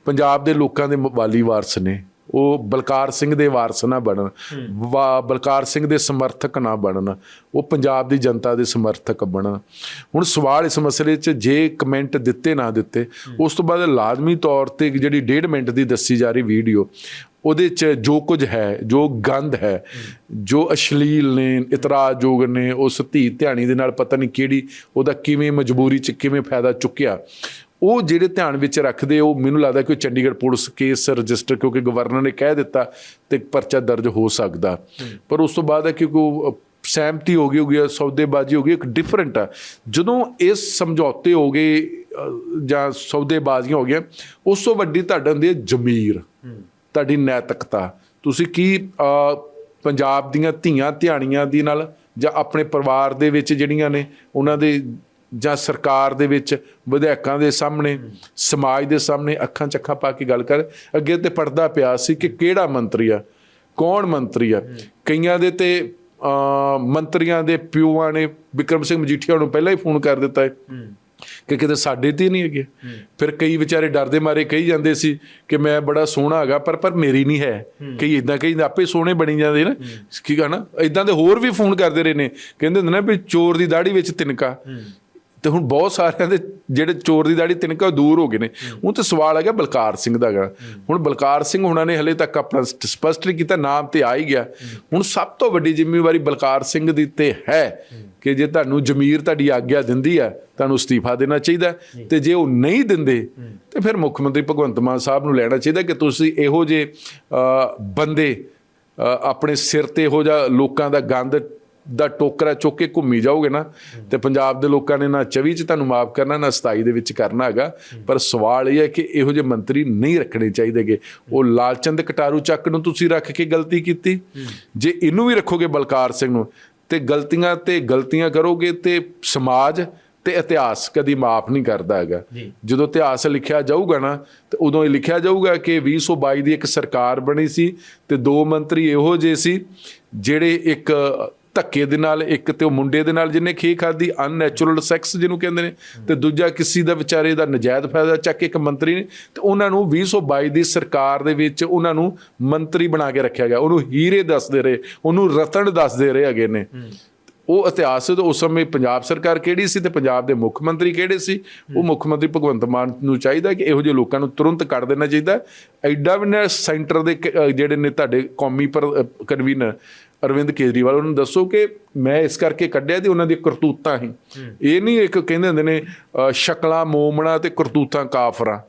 ਪੰਜਾਬ ਦੇ ਲੋਕਾਂ ਦੇ ਵਾਲੀ ਵਾਰਸ ਨੇ। ਉਹ ਬਲਕਾਰ ਸਿੰਘ ਦੇ ਵਾਰਸ ਨਾ ਬਣਨ, ਵਾ- ਬਲਕਾਰ ਸਿੰਘ ਦੇ ਸਮਰਥਕ ਨਾ ਬਣਨ। ਉਹ ਪੰਜਾਬ ਦੀ ਜਨਤਾ ਦੇ ਸਮਰਥਕ ਬਣਨ। ਹੁਣ ਸਵਾਲ ਇਸ ਮਸਲੇ 'ਚ ਜੇ ਕਮੈਂਟ ਦਿੱਤੇ ਨਾ ਦਿੱਤੇ, ਉਸ ਤੋਂ ਬਾਅਦ ਲਾਜ਼ਮੀ ਤੌਰ ਤੇ ਜਿਹੜੀ ਡੇਢ ਮਿੰਟ ਦੀ ਦੱਸੀ ਜਾ ਰਹੀ ਵੀਡੀਓ ਉਹਦੇ 'ਚ ਜੋ ਕੁਝ ਹੈ, ਜੋ ਗੰਧ ਹੈ, ਜੋ ਅਸ਼ਲੀਲ ਨੇ, ਇਤਰਾਜ਼ਯੋਗ ਨੇ, ਉਸ ਧੀ ਧਿਆਣੀ ਦੇ ਨਾਲ ਪਤਾ ਨਹੀਂ ਕਿਹੜੀ, ਉਹਦਾ ਕਿਵੇਂ ਮਜਬੂਰੀ 'ਚ ਕਿਵੇਂ ਫਾਇਦਾ ਚੁੱਕਿਆ, ਉਹ ਜਿਹੜੇ ਧਿਆਨ ਵਿੱਚ ਰੱਖਦੇ, ਉਹ ਮੈਨੂੰ ਲੱਗਦਾ ਕਿ ਚੰਡੀਗੜ੍ਹ ਪੁਲਿਸ ਕੇਸ ਰਜਿਸਟਰ ਕਿਉਂਕਿ ਗਵਰਨਰ ਨੇ ਕਹਿ ਦਿੱਤਾ ਤੇ ਪਰਚਾ ਦਰਜ ਹੋ ਸਕਦਾ। ਪਰ ਉਸ ਤੋਂ ਬਾਅਦ ਹੈ ਕਿ ਉਹ ਸਹਿਮਤੀ ਹੋ ਗਈ ਹੋ ਗਈ ਸੌਦੇਬਾਜ਼ੀ ਹੋ ਗਈ, ਇੱਕ ਡਿਫਰੈਂਟ ਆ। ਜਦੋਂ ਇਸ ਸਮਝੌਤੇ ਹੋ ਗਏ ਜਾਂ ਸੌਦੇਬਾਜ਼ੀਆਂ ਹੋ ਗਈਆਂ, ਉਸ ਤੋਂ ਵੱਡੀ ਤੁਹਾਡੇ ਹੁੰਦੀ ਹੈ ਜ਼ਮੀਰ। ਤੁਹਾਡੀ ਨੈਤਿਕਤਾ। ਤੁਸੀਂ ਕੀ ਪੰਜਾਬ ਦੀਆਂ ਧੀਆਂ ਧਿਆਣੀਆਂ ਦੀ ਨਾਲ ਜਾਂ ਆਪਣੇ ਪਰਿਵਾਰ ਦੇ ਵਿੱਚ ਜਿਹੜੀਆਂ ਨੇ, ਉਹਨਾਂ ਦੇ ਜਾਂ ਸਰਕਾਰ ਦੇ ਵਿੱਚ ਵਿਧਾਇਕਾਂ ਦੇ ਸਾਹਮਣੇ, ਸਮਾਜ ਦੇ ਸਾਹਮਣੇ ਅੱਖਾਂ ਚੱਖਾਂ ਪਾ ਕੇ ਗੱਲ ਕਰ, ਅੱਗੇ ਤੇ ਪਰਦਾ ਪਿਆ ਸੀ ਕਿ ਕਿਹੜਾ ਮੰਤਰੀ ਆ, ਕੌਣ ਮੰਤਰੀ ਆ? ਕਈਆਂ ਦੇ ਤੇ ਮੰਤਰੀਆਂ ਦੇ ਪਿਓਆਂ ਨੇ ਵਿਕਰਮ ਸਿੰਘ ਮਜੀਠੀਆ ਨੂੰ ਪਹਿਲਾਂ ਹੀ ਫੋਨ ਕਰ ਦਿੱਤਾ ਹੈ। ਕਿ ਕਿਤੇ ਸਾਡੇ ਤੇ ਨਹੀਂ ਹੈਗੇ। ਫਿਰ ਕਈ ਵਿਚਾਰੇ ਡਰਦੇ ਮਾਰੇ ਕਹੀ ਜਾਂਦੇ ਸੀ ਕਿ ਮੈਂ ਬੜਾ ਸੋਹਣਾ ਹੈਗਾ ਪਰ ਪਰ ਮੇਰੀ ਨਹੀਂ ਹੈ। ਕਈ ਇਦਾਂ ਕਈ ਆਪੇ ਸੋਹਣੇ ਬਣੀ ਜਾਂਦੇ ਨਾ। ਕੀ ਕਹਣਾ? ਇਦਾਂ ਦੇ ਹੋਰ ਵੀ ਫੋਨ ਕਰਦੇ ਰਹੇ ਨੇ। ਕਹਿੰਦੇ ਹੁੰਦੇ ਨੇ ਵੀ ਚੋਰ ਦੀ ਦਾੜੀ ਵਿੱਚ ਤਿਨਕਾ। ਤੇ ਹੁਣ ਬਹੁਤ ਸਾਰਿਆਂ ਦੇ ਜਿਹੜੇ ਚੋਰ ਦੀ ਦਾੜੀ ਤਿਨਕਾ ਉਹ ਦੂਰ ਹੋ ਗਏ ਨੇ। ਹੁਣ ਤੇ ਸਵਾਲ ਹੈਗਾ ਬਲਕਾਰ ਸਿੰਘ ਦਾ ਹੈਗਾ। ਹੁਣ ਬਲਕਾਰ ਸਿੰਘ ਹੁਣਾਂ ਨੇ ਹਲੇ ਤੱਕ ਆਪਣਾ ਸਟ- ਸਪਸ਼ਟ ਨਹੀਂ ਕੀਤਾ ਨਾਮ ਤੇ ਆ ਹੀ ਗਿਆ। ਹੁਣ ਸਭ ਤੋਂ ਵੱਡੀ ਜ਼ਿੰਮੇਵਾਰੀ ਬਲਕਾਰ ਸਿੰਘ ਦੀ ਤੇ ਹੈ। ਕਿ ਜੇ ਤੁਹਾਨੂੰ ਜ਼ਮੀਰ ਤੁਹਾਡੀ ਆਗਿਆ ਦਿੰਦੀ ਹੈ ਤੁਹਾਨੂੰ ਅਸਤੀਫਾ ਦੇਣਾ ਚਾਹੀਦਾ ਹੈ। ਤੇ ਜੇ ਉਹ ਨਹੀਂ ਦਿੰਦੇ ਤੇ ਫਿਰ ਮੁੱਖ ਮੰਤਰੀ ਭਗਵੰਤ ਮਾਨ ਸਾਹਿਬ ਨੂੰ ਲੈਣਾ ਚਾਹੀਦਾ ਕਿ ਤੁਸੀਂ ਇਹੋ ਜੇ ਬੰਦੇ ਆਪਣੇ ਸਿਰ ਤੇ ਇਹੋ ਜਿਹਾ ਲੋਕਾਂ ਦਾ ਗੰਦ ਦਾ ਟੋਕਰਾ ਚੁੱਕ ਕੇ ਘੁੰਮੀ ਜਾਓਗੇ ਨਾ ਤੇ ਪੰਜਾਬ ਦੇ ਲੋਕਾਂ ਨੇ ਨਾ 24 ਚ ਤੁਹਾਨੂੰ ਮਾਫ ਕਰਨਾ ਨਾ 27 ਦੇ ਵਿੱਚ ਕਰਨਾ ਹੈਗਾ। ਪਰ ਸਵਾਲ ਇਹ ਹੈ ਕਿ ਇਹੋ ਜਿਹੇ ਮੰਤਰੀ ਨਹੀਂ ਰੱਖਣੇ ਚਾਹੀਦੇਗੇ ਉਹ ਲਾਲਚੰਦ ਕਟਾਰੂ ਚੱਕ ਨੂੰ ਤੁਸੀਂ ਰੱਖ ਕੇ ਗਲਤੀ ਕੀਤੀ। ਜੇ ਇਹਨੂੰ ਵੀ ਰੱਖੋਗੇ ਬਲਕਾਰ ਸਿੰਘ ਨੂੰ ਤੇ ਗਲਤੀਆਂ ਤੇ ਗਲਤੀਆਂ ਕਰੋਗੇ ਤੇ ਸਮਾਜ ਤੇ ਇਤਿਹਾਸ ਕਦੀ ਮਾਫ ਨਹੀਂ ਕਰਦਾ ਹੈਗਾ। ਜਦੋਂ ਇਤਿਹਾਸ ਲਿਖਿਆ ਜਾਊਗਾ ਨਾ ਤੇ ਉਦੋਂ ਇਹ ਲਿਖਿਆ ਜਾਊਗਾ ਕਿ 2022 ਦੀ ਇੱਕ ਸਰਕਾਰ ਬਣੀ ਸੀ ਤੇ ਦੋ ਮੰਤਰੀ ਇਹੋ ਜਿਹੇ ਸੀ ਜਿਹੜੇ ਇੱਕ ਧੱਕੇ ਦੇ ਨਾਲ ਇੱਕ ਤੇ ਉਹ ਮੁੰਡੇ ਦੇ ਨਾਲ ਜਿਹਨੇ ਖੇ ਖਾਦੀ ਅਨਨੈਚੁਰਲ ਸੈਕਸ ਜਿਹਨੂੰ ਕਹਿੰਦੇ ਨੇ ਤੇ ਦੂਜਾ ਕਿਸੇ ਦਾ ਵਿਚਾਰੇ ਦਾ ਨਜਾਇਜ਼ ਫਾਇਦਾ ਚੱਕ ਕੇ ਇੱਕ ਮੰਤਰੀ ਨੇ ਤੇ ਉਹਨਾਂ ਨੂੰ 2022 ਦੀ ਸਰਕਾਰ ਦੇ ਵਿੱਚ ਉਹਨਾਂ ਨੂੰ ਮੰਤਰੀ ਬਣਾ ਕੇ ਰੱਖਿਆ ਗਿਆ। ਉਹਨੂੰ ਹੀਰੇ ਦੱਸਦੇ ਰਹੇ ਉਹਨੂੰ ਰਤਨ ਦੱਸਦੇ ਰਹੇ ਹੈਗੇ ਨੇ। ਉਹ ਇਤਿਹਾਸ ਤੇ ਉਸ ਸਮੇਂ ਪੰਜਾਬ ਸਰਕਾਰ ਕਿਹੜੀ ਸੀ ਤੇ ਪੰਜਾਬ ਦੇ ਮੁੱਖ ਮੰਤਰੀ ਕਿਹੜੇ ਸੀ? ਉਹ ਮੁੱਖ ਮੰਤਰੀ ਭਗਵੰਤ ਮਾਨ ਨੂੰ ਚਾਹੀਦਾ ਕਿ ਇਹੋ ਜਿਹੇ ਲੋਕਾਂ ਨੂੰ ਤੁਰੰਤ ਕੱਢ ਦੇਣਾ ਚਾਹੀਦਾ। ਐਡਾ ਵੀ ਨਾ ਸੈਂਟਰ ਦੇ ਜਿਹੜੇ ਨੇ ਤੁਹਾਡੇ ਕੌਮੀ ਪਰ ਕਨਵੀਨਰ ਅਰਵਿੰਦ ਕੇਜਰੀਵਾਲ ਉਹਨਾਂ ਨੂੰ ਦੱਸੋ ਕਿ ਮੈਂ ਇਸ ਕਰਕੇ ਕੱਢਿਆ ਤੇ ਉਹਨਾਂ ਦੀ ਕਰਤੂਤਾਂ ਹੀ। ਇਹ ਨਹੀਂ ਇੱਕ ਕਹਿੰਦੇ ਹੁੰਦੇ ਨੇ ਸ਼ਕਲਾਂ ਮੋਮਣਾ ਤੇ ਕਰਤੂਤਾਂ ਕਾਫਰਾਂ।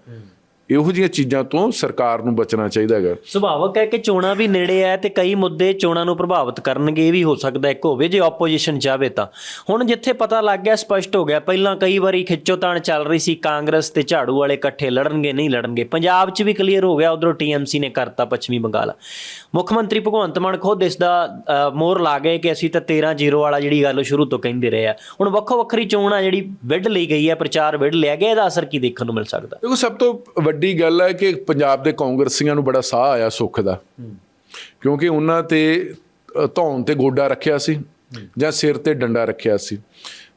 ਇਹੋ ਜਿਹੀਆਂ ਚੀਜ਼ਾਂ ਤੋਂ ਸਰਕਾਰ ਨੂੰ ਬਚਣਾ ਚਾਹੀਦਾ ਹੈਗਾ। ਸੁਭਾਵਕ ਹੈ ਕਿ ਚੋਣਾਂ ਵੀ ਨੇੜੇ ਹੈ ਤੇ ਕਈ ਮੁੱਦੇ ਚੋਣਾਂ ਨੂੰ ਪ੍ਰਭਾਵਿਤ ਕਰਨਗੇ ਇਹ ਵੀ ਹੋ ਸਕਦਾ ਇੱਕ ਹੋਵੇ ਜੇ ਆਪੋਜੀਸ਼ਨ ਚਾਹਵੇ ਤਾਂ। ਹੁਣ ਜਿੱਥੇ ਪਤਾ ਲੱਗ ਗਿਆ ਸਪਸ਼ਟ ਹੋ ਗਿਆ ਪਹਿਲਾਂ ਕਈ ਵਾਰੀ ਖਿੱਚੋਤਾਣ ਚੱਲ ਰਹੀ ਸੀ ਕਾਂਗਰਸ ਤੇ ਝਾੜੂ ਵਾਲੇ ਇਕੱਠੇ ਲੜਨਗੇ ਨਹੀਂ ਲੜਨਗੇ। ਪੰਜਾਬ 'ਚ ਵੀ ਕਲੀਅਰ ਹੋ ਗਿਆ ਉਧਰੋਂ ਟੀਐਮਸੀ ਨੇ ਕਰਤਾ ਪੱਛਮੀ ਬੰਗਾਲ। ਮੁੱਖ ਮੰਤਰੀ ਭਗਵੰਤ ਮਾਨ ਖੁਦ ਇਸ ਦਾ ਮੋਹਰ ਲਾ ਗਏ ਕਿ ਅਸੀਂ ਤਾਂ 13-0 ਵਾਲਾ ਜਿਹੜੀ ਗੱਲ ਸ਼ੁਰੂ ਤੋਂ ਕਹਿੰਦੇ ਰਹੇ ਆ। ਹੁਣ ਵੱਖੋ ਵੱਖਰੀ ਚੋਣ ਆ ਜਿਹੜੀ ਵਿੱਢ ਲਈ ਗਈ ਹੈ ਪ੍ਰਚਾਰ ਵਿੱਢ ਲਿਆ ਗਿਆ ਇਹਦਾ ਅਸਰ ਕੀ ਦੇਖਣ ਨੂੰ ਮਿਲ ਸਕਦਾ? ਦੇਖੋ ਸਭ ਤੋਂ ਵੱਡੀ ਗੱਲ ਹੈ ਕਿ ਪੰਜਾਬ ਦੇ ਕਾਂਗਰਸੀਆਂ ਨੂੰ ਬੜਾ ਸਾਹ ਆਇਆ ਸੁੱਖ ਦਾ। ਕਿਉਂਕਿ ਉਹਨਾਂ ਤੇ ਅ, ਧੌਣ ਤੇ ਗੋਡਾ ਰੱਖਿਆ ਸੀ ਜਾਂ ਸਿਰ ਤੇ ਡੰਡਾ ਰੱਖਿਆ ਸੀ।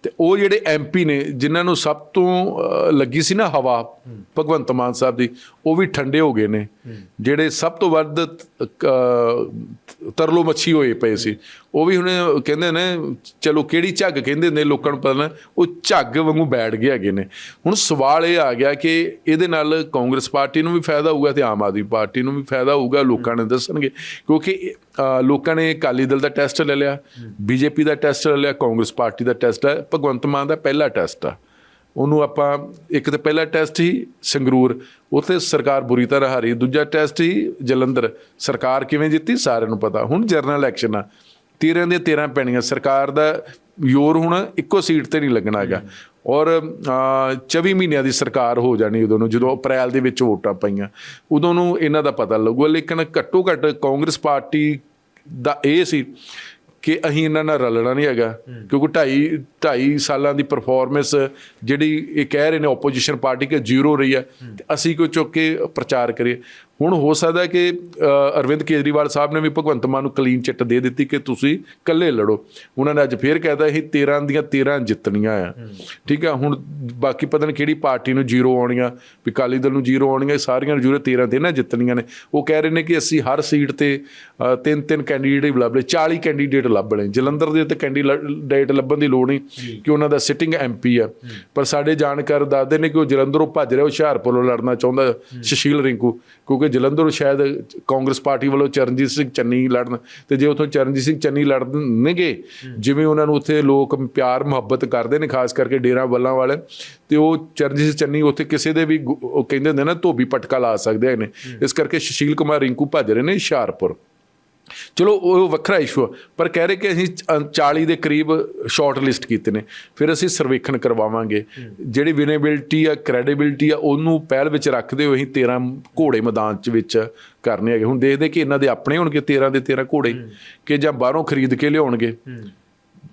ਤੇ ਉਹ ਜਿਹੜੇ ਐਮਪੀ ਨੇ, ਜਿਨ੍ਹਾਂ ਨੂੰ ਸਭ ਤੋਂ ਲੱਗੀ ਸੀ ਨਾ ਹਵਾ, ਭਗਵੰਤ ਮਾਨ ਸਾਹਿਬ ਦੀ, ਉਹ ਵੀ ਠੰਡੇ ਹੋ ਗਏ ਨੇ। ਜਿਹੜੇ ਸਭ ਤੋਂ ਵੱਧ ਤਰਲੋ ਮੱਛੀ ਹੋਏ ਪਏ ਸੀ। ਉਹ ਵੀ ਹੁਣ ਕਹਿੰਦੇ ਨੇ, ਚਲੋ ਕਿਹੜੀ ਝੱਗ ਕਹਿੰਦੇ ਨੇ ਲੋਕਾਂ ਨੂੰ ਪਤਾ ਉਹ ਝੱਗ ਵਾਂਗੂ ਬੈਠ ਗਏ ਹੈਗੇ ਨੇ। ਹੁਣ ਸਵਾਲ ਇਹ ਆ ਗਿਆ ਕਿ ਇਹਦੇ ਨਾਲ ਕਾਂਗਰਸ ਪਾਰਟੀ ਨੂੰ ਵੀ ਫਾਇਦਾ ਹੋਊਗਾ ਤੇ ਆਮ ਆਦਮੀ ਪਾਰਟੀ ਨੂੰ ਵੀ ਫਾਇਦਾ ਹੋਊਗਾ, ਲੋਕਾਂ ਨੇ ਦੱਸਣਗੇ। ਕਿਉਂਕਿ ਲੋਕਾਂ ਨੇ ਅਕਾਲੀ ਦਲ ਦਾ ਟੈਸਟ ਲੈ ਲਿਆ ਬੀਜੇਪੀ ਦਾ ਟੈਸਟ ਲੈ ਲਿਆ ਕਾਂਗਰਸ ਪਾਰਟੀ ਦਾ ਟੈਸਟ ਹੈ ਭਗਵੰਤ ਮਾਨ ਦਾ ਪਹਿਲਾ ਟੈਸਟ ਆ। ਉਹਨੂੰ ਆਪਾਂ ਇੱਕ ਤੇ ਪਹਿਲਾ ਟੈਸਟ ਹੀ ਸੰਗਰੂਰ ਉੱਥੇ ਸਰਕਾਰ ਬੁਰੀ ਤਰ੍ਹਾਂ ਹਾਰੀ ਦੂਜਾ ਟੈਸਟ ਹੀ ਜਲੰਧਰ। ਸਰਕਾਰ ਕਿਵੇਂ ਜਿੱਤੀ ਸਾਰਿਆਂ ਨੂੰ ਪਤਾ। ਹੁਣ ਜਨਰਲ ਇਲੈਕਸ਼ਨ ਆ। 13 ਦੇ 13 ਪੈਣੀਆਂ। ਸਰਕਾਰ ਦਾ ਯੋਰ ਹੁਣ ਇੱਕੋ ਸੀਟ ਤੇ ਨਹੀਂ ਲੱਗਣਾ ਹੈਗਾ। ਔਰ ਅ, 24 ਮਹੀਨਿਆਂ ਦੀ ਸਰਕਾਰ ਹੋ ਜਾਣੀ ਉਦੋਂ ਨੂੰ ਜਦੋਂ ਅਪ੍ਰੈਲ ਦੇ ਵਿੱਚ ਵੋਟਾਂ ਪਈਆਂ। ਉਦੋਂ ਨੂੰ ਇਹਨਾਂ ਦਾ ਪਤਾ ਲੱਗੂਗਾ ਲੇਕਿਨ ਘੱਟੋ ਘੱਟ ਕਾਂਗਰਸ ਪਾਰਟੀ ਦਾ ਇਹ ਸੀ ਕਿ ਅਸੀਂ ਇਹਨਾਂ ਨਾਲ ਰਲਣਾ ਨਹੀਂ ਹੈਗਾ ਕਿਉਂਕਿ ਢਾਈ ਢਾਈ ਸਾਲਾਂ ਦੀ ਪਰਫਾਰਮੈਂਸ ਜਿਹੜੀ ਇਹ ਕਹਿ ਰਹੇ ਨੇ ਆਪੋਜੀਸ਼ਨ ਪਾਰਟੀ ਕਿ ਜ਼ੀਰੋ ਰਹੀ ਹੈ। ਤੇ ਅਸੀਂ ਕੋਈ ਚੁੱਕ ਕੇ ਪ੍ਰਚਾਰ ਕਰੀਏ। ਹੁਣ ਹੋ ਸਕਦਾ ਹੈ ਕਿ ਅਰਵਿੰਦ ਕੇਜਰੀਵਾਲ ਸਾਹਿਬ ਨੇ ਵੀ ਭਗਵੰਤ ਮਾਨ ਨੂੰ ਕਲੀਨ ਚਿੱਟ ਦੇ ਦਿੱਤੀ ਕਿ ਤੁਸੀਂ ਇਕੱਲੇ ਲੜੋ। ਉਹਨਾਂ ਨੇ ਅੱਜ ਫੇਰ ਕਹਿਤਾ ਇਹ 13 ਦੀਆਂ 13 ਜਿੱਤਣੀਆਂ ਆ। ਠੀਕ ਆ ਹੁਣ ਬਾਕੀ ਪਤਾ ਨਹੀਂ ਕਿਹੜੀ ਪਾਰਟੀ ਨੂੰ ਜ਼ੀਰੋ ਆਉਣੀਆਂ ਵੀ ਅਕਾਲੀ ਦਲ ਨੂੰ ਜ਼ੀਰੋ ਆਉਣੀਆਂ ਸਾਰੀਆਂ ਨੂੰ ਜ਼ੀਰੋ 13 ਤੇ ਨਾ ਜਿੱਤਣੀਆਂ ਨੇ। ਉਹ ਕਹਿ ਰਹੇ ਨੇ ਕਿ ਅਸੀਂ ਹਰ ਸੀਟ ਤੇ ਤਿੰਨ ਤਿੰਨ ਕੈਂਡੀਡੇਟ ਲੱਭ ਲਏ 40 ਕੈਂਡੀਡੇਟ ਲੱਭ ਲਏ। ਜਲੰਧਰ ਦੇ ਤੇ ਕੈਂਡੀਡੇਟ ਲੱਭਣ ਦੀ ਲੋੜ ਨਹੀਂ ਕਿ ਉਹਨਾਂ ਦਾ ਸਿਟਿੰਗ ਐਮਪੀ ਆ। ਪਰ ਸਾਡੇ ਜਾਣਕਾਰ ਦੱਸਦੇ ਨੇ ਕਿ ਉਹ ਜਲੰਧਰੋਂ ਭੱਜ ਰਿਹਾ ਹੁਸ਼ਿਆਰਪੁਰੋਂ ਲੜਨਾ ਚਾਹੁੰਦਾ ਸੁਸ਼ੀਲ ਰਿੰਕੂ ਕਿਉਂਕਿ ਜਲੰਧਰੋਂ ਸ਼ਾਇਦ ਕਾਂਗਰਸ ਪਾਰਟੀ ਵੱਲੋਂ ਚਰਨਜੀਤ ਸਿੰਘ ਚੰਨੀ ਲੜਨ ਤੇ ਜੇ ਉਥੋਂ ਚਰਨਜੀਤ ਸਿੰਘ ਚੰਨੀ ਲੜਨਗੇ ਜਿਵੇਂ ਉਹਨਾਂ ਨੂੰ ਉੱਥੇ ਲੋਕ ਪਿਆਰ ਮੁਹੱਬਤ ਕਰਦੇ ਨੇ ਖਾਸ ਕਰਕੇ ਡੇਰਾ ਵੱਲਾਂ ਵਾਲੇ ਤੇ ਉਹ ਚਰਨਜੀਤ ਸਿੰਘ ਚੰਨੀ ਉੱਥੇ ਕਿਸੇ ਦੇ ਵੀ ਉਹ ਕਹਿੰਦੇ ਹੁੰਦੇ ਨਾ ਧੋਬੀ ਪਟਕਾ ਲਾ ਸਕਦੇ ਨੇ। ਇਸ ਕਰਕੇ ਸੁਸ਼ੀਲ ਕੁਮਾਰ ਰਿੰਕੂ ਭੱਜ ਰਹੇ ਨੇ ਹੁਸ਼ਿਆਰਪੁਰ। ਚਲੋ ਉਹ ਵੱਖਰਾ ਇਸ਼ੂ ਆ ਪਰ ਕਹਿ ਰਹੇ ਕਿ ਅਸੀਂ ਚ- 40 ਦੇ ਕਰੀਬ ਸ਼ਾਰਟ ਲਿਸਟ ਕੀਤੇ ਨੇ। ਫਿਰ ਅਸੀਂ ਸਰਵੇਖਣ ਕਰਵਾਵਾਂਗੇ। ਜਿਹੜੀ ਵਿਨੇਬਿਲਟੀ ਆ ਕ੍ਰੈਡੀਬਿਲਟੀ ਆ ਉਹਨੂੰ ਪਹਿਲ ਵਿੱਚ ਰੱਖਦੇ ਹੋਏ ਅਸੀਂ 13 ਘੋੜੇ ਮੈਦਾਨ ਚ ਵਿੱਚ ਕਰਨੇ ਹੈਗੇ। ਹੁਣ ਦੇਖਦੇ ਕਿ ਇਹਨਾਂ ਦੇ ਆਪਣੇ ਹੋਣਗੇ 13 ਦੇ 13 ਘੋੜੇ ਕਿ ਜਾਂ ਬਾਹਰੋਂ ਖਰੀਦ ਕੇ ਲਿਆਉਣਗੇ।